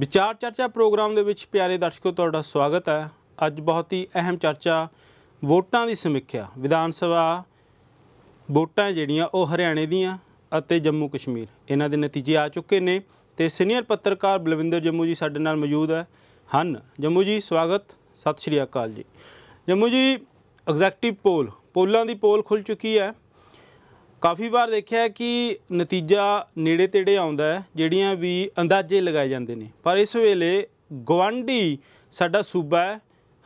ਵਿਚਾਰ ਚਰਚਾ ਪ੍ਰੋਗਰਾਮ ਦੇ ਵਿੱਚ ਪਿਆਰੇ ਦਰਸ਼ਕੋ, ਤੁਹਾਡਾ ਸਵਾਗਤ ਹੈ। ਅੱਜ ਬਹੁਤ ਹੀ ਅਹਿਮ ਚਰਚਾ ਵੋਟਾਂ ਦੀ ਸਮੀਖਿਆ। ਵਿਧਾਨ ਸਭਾ ਵੋਟਾਂ ਜਿਹੜੀਆਂ, ਉਹ ਹਰਿਆਣੇ ਦੀਆਂ ਅਤੇ ਜੰਮੂ ਕਸ਼ਮੀਰ। ਇਹਨਾਂ ਦੇ ਨਤੀਜੇ ਆ ਚੁੱਕੇ ਨੇ ਤੇ ਸੀਨੀਅਰ ਪੱਤਰਕਾਰ ਬਲਵਿੰਦਰ ਜੰਮੂ ਜੀ ਸਾਡੇ ਨਾਲ ਮੌਜੂਦ ਹੈ ਹਨ। ਜੰਮੂ ਜੀ, ਸਵਾਗਤ। ਸਤਿ ਸ਼੍ਰੀ ਅਕਾਲ ਜੀ। ਜੰਮੂ ਜੀ ਐਗਜ਼ੈਕਟਿਵ ਪੋਲ ਪੋਲਾਂ ਦੀ ਪੋਲ ਖੁੱਲ ਚੁੱਕੀ ਹੈ। ਕਾਫੀ ਵਾਰ ਦੇਖਿਆ ਕਿ ਨਤੀਜਾ ਨੇੜੇ ਤੇੜੇ ਆਉਂਦਾ ਹੈ, ਜਿਹੜੀਆਂ ਵੀ ਅੰਦਾਜ਼ੇ ਲਗਾਏ ਜਾਂਦੇ ਨੇ। ਪਰ ਇਸ ਵੇਲੇ ਗਵਾਂਢੀ ਸਾਡਾ ਸੂਬਾ ਹੈ,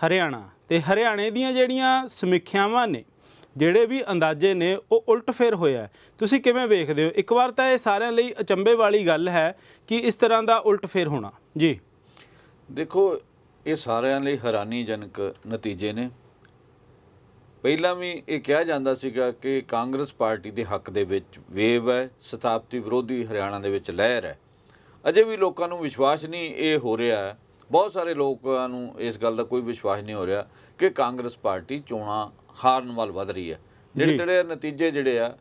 ਹਰਿਆਣਾ। ਤੇ ਹਰਿਆਣੇ ਦੀਆਂ ਜਿਹੜੀਆਂ ਸਮੀਖਿਆਵਾਂ ਨੇ, ਜਿਹੜੇ ਵੀ ਅੰਦਾਜ਼ੇ ਨੇ, ਉਹ ਉਲਟ ਫੇਰ ਹੋਇਆ ਤੁਸੀਂ ਕਿਵੇਂ ਵੇਖਦੇ ਹੋ? ਇੱਕ ਵਾਰ ਤਾਂ ਇਹ ਸਾਰਿਆਂ ਲਈ ਅਚੰਭੇ ਵਾਲੀ ਗੱਲ ਹੈ ਕਿ ਇਸ ਤਰ੍ਹਾਂ ਦਾ ਉਲਟ ਫੇਰ ਹੋਣਾ। ਜੀ। ਦੇਖੋ, ਇਹ ਸਾਰਿਆਂ ਲਈ ਹੈਰਾਨੀਜਨਕ ਨਤੀਜੇ ਨੇ। ਪਹਿਲਾਂ ਵੀ ਇਹ ਕਿਹਾ ਜਾਂਦਾ ਸੀਗਾ ਕਿ ਕਾਂਗਰਸ ਪਾਰਟੀ ਦੇ ਹੱਕ ਦੇ ਵਿੱਚ ਵੇਵ ਹੈ ਸਥਾਪਤੀ ਵਿਰੋਧੀ ਹਰਿਆਣਾ ਦੇ ਵਿੱਚ ਲਹਿਰ ਹੈ। ਅਜੇ ਵੀ ਲੋਕਾਂ ਨੂੰ ਵਿਸ਼ਵਾਸ ਨਹੀਂ ਇਹ ਹੋ ਰਿਹਾ ਬਹੁਤ ਸਾਰੇ ਲੋਕਾਂ ਨੂੰ ਇਸ ਗੱਲ ਦਾ ਕੋਈ ਵਿਸ਼ਵਾਸ ਨਹੀਂ ਹੋ ਰਿਹਾ ਕਿ ਕਾਂਗਰਸ ਪਾਰਟੀ ਚੋਣਾਂ ਹਾਰਨ ਵੱਲ ਵਧ ਰਹੀ ਹੈ। ਜਿਹੜੇ। ਜਿਹੜੇ ਨਤੀਜੇ ਜਿਹੜੇ ਆ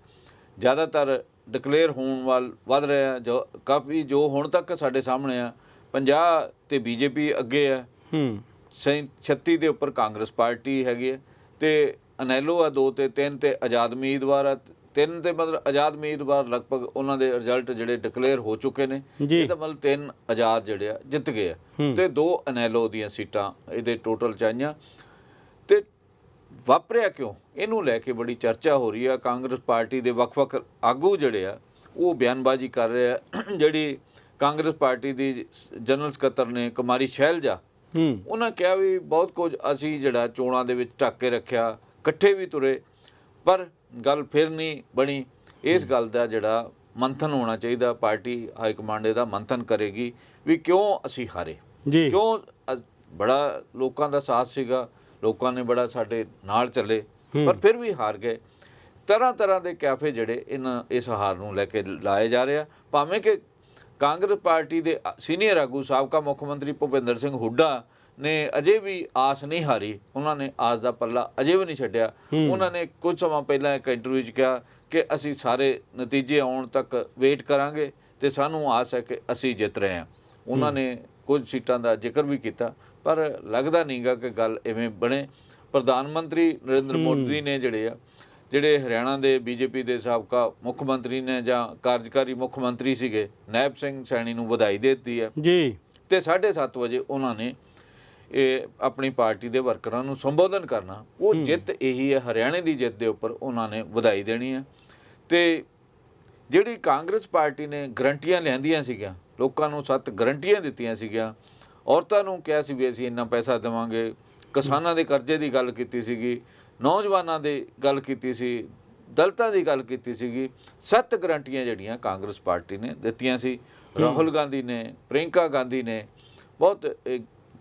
ਜ਼ਿਆਦਾਤਰ ਡਿਕਲੇਅਰ ਹੋਣ ਵੱਲ ਵਧ ਰਹੇ ਆ। ਜੋ ਕਾਫੀ ਜੋ ਹੁਣ ਤੱਕ ਸਾਡੇ ਸਾਹਮਣੇ ਆ 50 ਤੇ ਬੀਜੇਪੀ ਅੱਗੇ ਆ ਹੂੰ। ਸੈਂ- 36 ਦੇ ਉੱਪਰ ਕਾਂਗਰਸ ਪਾਰਟੀ ਹੈਗੀ ਹੈ ਤੇ ਅਨੈਲੋ ਆ ਦੋ ਤੇ ਤਿੰਨ ਤੇ ਆਜ਼ਾਦ ਉਮੀਦਵਾਰ ਆ। ਤਿੰਨ ਤੇ ਮਤਲਬ ਆਜ਼ਾਦ ਉਮੀਦਵਾਰ ਲਗਭਗ ਉਹਨਾਂ ਦੇ ਰਿਜ਼ਲਟ ਜਿਹੜੇ ਡਿਕਲੇਅਰ ਹੋ ਚੁੱਕੇ ਨੇ। ਇਹਦਾ ਮਤਲਬ ਤਿੰਨ ਆਜ਼ਾਦ ਜਿਹੜੇ ਆ ਜਿੱਤ ਗਏ ਆ। ਤੇ ਦੋ ਅਨੈਲੋ ਦੀਆਂ ਸੀਟਾਂ ਇਹਦੇ ਟੋਟਲ ਚਾਹੀਆਂ। ਤੇ ਵਾਪਰਿਆ ਕਿਉਂ? ਇਹਨੂੰ ਲੈ ਕੇ ਬੜੀ ਚਰਚਾ ਹੋ ਰਹੀ ਆ। ਕਾਂਗਰਸ ਪਾਰਟੀ ਦੇ ਵੱਖ-ਵੱਖ ਆਗੂ ਜਿਹੜੇ ਆ ਉਹ ਬਿਆਨਬਾਜ਼ੀ ਕਰ ਰਹੇ ਆ। ਜਿਹੜੀ ਕਾਂਗਰਸ ਪਾਰਟੀ ਦੀ ਜਨਰਲ ਸਕੱਤਰ ਨੇ ਕੁਮਾਰੀ ਸ਼ੈਲਜਾ ਹੂੰ। ਉਹਨਾਂ ਕਿਹਾ ਵੀ ਬਹੁਤ ਕੁਝ ਅਸੀਂ ਜਿਹੜਾ ਚੋਣਾਂ ਦੇ ਵਿੱਚ ਢੱਕ ਕੇ ਰੱਖਿਆ। ਇਕੱਠੇ ਵੀ ਤੁਰੇ ਪਰ ਗੱਲ ਫਿਰ ਨਹੀਂ ਬਣੀ। ਇਸ ਗੱਲ ਦਾ ਜਿਹੜਾ ਮੰਥਨ ਹੋਣਾ ਚਾਹੀਦਾ ਪਾਰਟੀ ਹਾਈ ਕਮਾਂਡ ਇਹਦਾ ਮੰਥਨ ਕਰੇਗੀ ਵੀ ਕਿਉਂ ਅਸੀਂ ਹਾਰੇ। ਜੀ। ਕਿਉਂ ਬੜਾ ਲੋਕਾਂ ਦਾ ਸਾਥ ਸੀਗਾ ਲੋਕਾਂ ਨੇ ਬੜਾ ਸਾਡੇ ਨਾਲ ਚੱਲੇ। ਪਰ ਫਿਰ ਵੀ ਹਾਰ ਗਏ। ਤਰ੍ਹਾਂ ਤਰ੍ਹਾਂ ਦੇ ਕੈਫੇ ਜਿਹੜੇ ਇਹਨਾਂ ਇਸ ਹਾਰ ਨੂੰ ਲੈ ਕੇ ਲਾਏ ਜਾ ਰਹੇ ਆ। ਭਾਵੇਂ ਕਿ ਕਾਂਗਰਸ ਪਾਰਟੀ ਦੇ ਸੀਨੀਅਰ ਆਗੂ ਸਾਬਕਾ ਮੁੱਖ ਮੰਤਰੀ ਭੁਪਿੰਦਰ ਸਿੰਘ ਹੁੱਡਾ ਨੇ ਅਜੇ ਵੀ ਆਸ ਨਹੀਂ ਹਾਰੀ। ਉਹਨਾਂ ਨੇ ਆਸ ਦਾ ਪੱਲਾ ਅਜੇ ਵੀ ਨਹੀਂ ਛੱਡਿਆ। ਉਹਨਾਂ ਨੇ ਕੁਝ ਸਮਾਂ ਪਹਿਲਾਂ ਇੱਕ ਇੰਟਰਵਿਊ 'ਚ ਕਿਹਾ ਕਿ ਅਸੀਂ ਸਾਰੇ ਨਤੀਜੇ ਆਉਣ ਤੱਕ ਵੇਟ ਕਰਾਂਗੇ ਤੇ ਸਾਨੂੰ ਆਸ ਹੈ ਕਿ ਅਸੀਂ ਜਿੱਤ ਰਹੇ ਹਾਂ। ਉਹਨਾਂ ਨੇ ਕੁਝ ਸੀਟਾਂ ਦਾ ਜ਼ਿਕਰ ਵੀ ਕੀਤਾ ਪਰ ਲੱਗਦਾ ਨਹੀਂਗਾ ਕਿ ਗੱਲ ਐਵੇਂ ਬਣੇ। ਪ੍ਰਧਾਨ ਮੰਤਰੀ ਨਰਿੰਦਰ ਮੋਦੀ ਨੇ ਜਿਹੜੇ ਆ ਜਿਹੜੇ ਹਰਿਆਣਾ ਦੇ ਬੀਜੇਪੀ ਦੇ ਸਾਬਕਾ ਮੁੱਖ ਮੰਤਰੀ ਨੇ ਜਾਂ ਕਾਰਜਕਾਰੀ ਮੁੱਖ ਮੰਤਰੀ ਸੀਗੇ ਨੈਬ ਸਿੰਘ ਸੈਣੀ ਨੂੰ ਵਧਾਈ ਦੇ ਦਿੱਤੀ ਹੈ। ਜੀ। ਤੇ 7:30 ਵਜੇ ਉਹਨਾਂ ਨੇ ਇਹ ਆਪਣੀ ਪਾਰਟੀ ਦੇ ਵਰਕਰਾਂ ਨੂੰ ਸੰਬੋਧਨ ਕਰਨਾ ਉਹ ਜਿੱਤ ਇਹੀ ਹੈ ਹਰਿਆਣੇ ਦੀ ਜਿੱਤ ਦੇ ਉੱਪਰ ਉਹਨਾਂ ਨੇ ਵਧਾਈ ਦੇਣੀ ਹੈ। ਤੇ ਜਿਹੜੀ ਕਾਂਗਰਸ ਪਾਰਟੀ ਨੇ ਗਰੰਟੀਆਂ ਲਿਆਂਦੀਆਂ ਸੀਗੀਆਂ ਲੋਕਾਂ ਨੂੰ ਸੱਤ ਗਰੰਟੀਆਂ ਦਿੱਤੀਆਂ ਸੀਗੀਆਂ ਔਰਤਾਂ ਨੂੰ ਕਿਹਾ ਸੀ ਵੀ ਅਸੀਂ ਇੰਨਾ ਪੈਸਾ ਦੇਵਾਂਗੇ ਕਿਸਾਨਾਂ ਦੇ ਕਰਜ਼ੇ ਦੀ ਗੱਲ ਕੀਤੀ ਸੀਗੀ ਨੌਜਵਾਨਾਂ ਦੀ ਗੱਲ ਕੀਤੀ ਸੀ ਦਲਿਤਾਂ ਦੀ ਗੱਲ ਕੀਤੀ ਸੀਗੀ ਸੱਤ ਗਰੰਟੀਆਂ ਜਿਹੜੀਆਂ ਕਾਂਗਰਸ ਪਾਰਟੀ ਨੇ ਦਿੱਤੀਆਂ ਸੀ। ਰਾਹੁਲ ਗਾਂਧੀ ਨੇ ਪ੍ਰਿੰਕਾ ਗਾਂਧੀ ਨੇ ਬਹੁਤ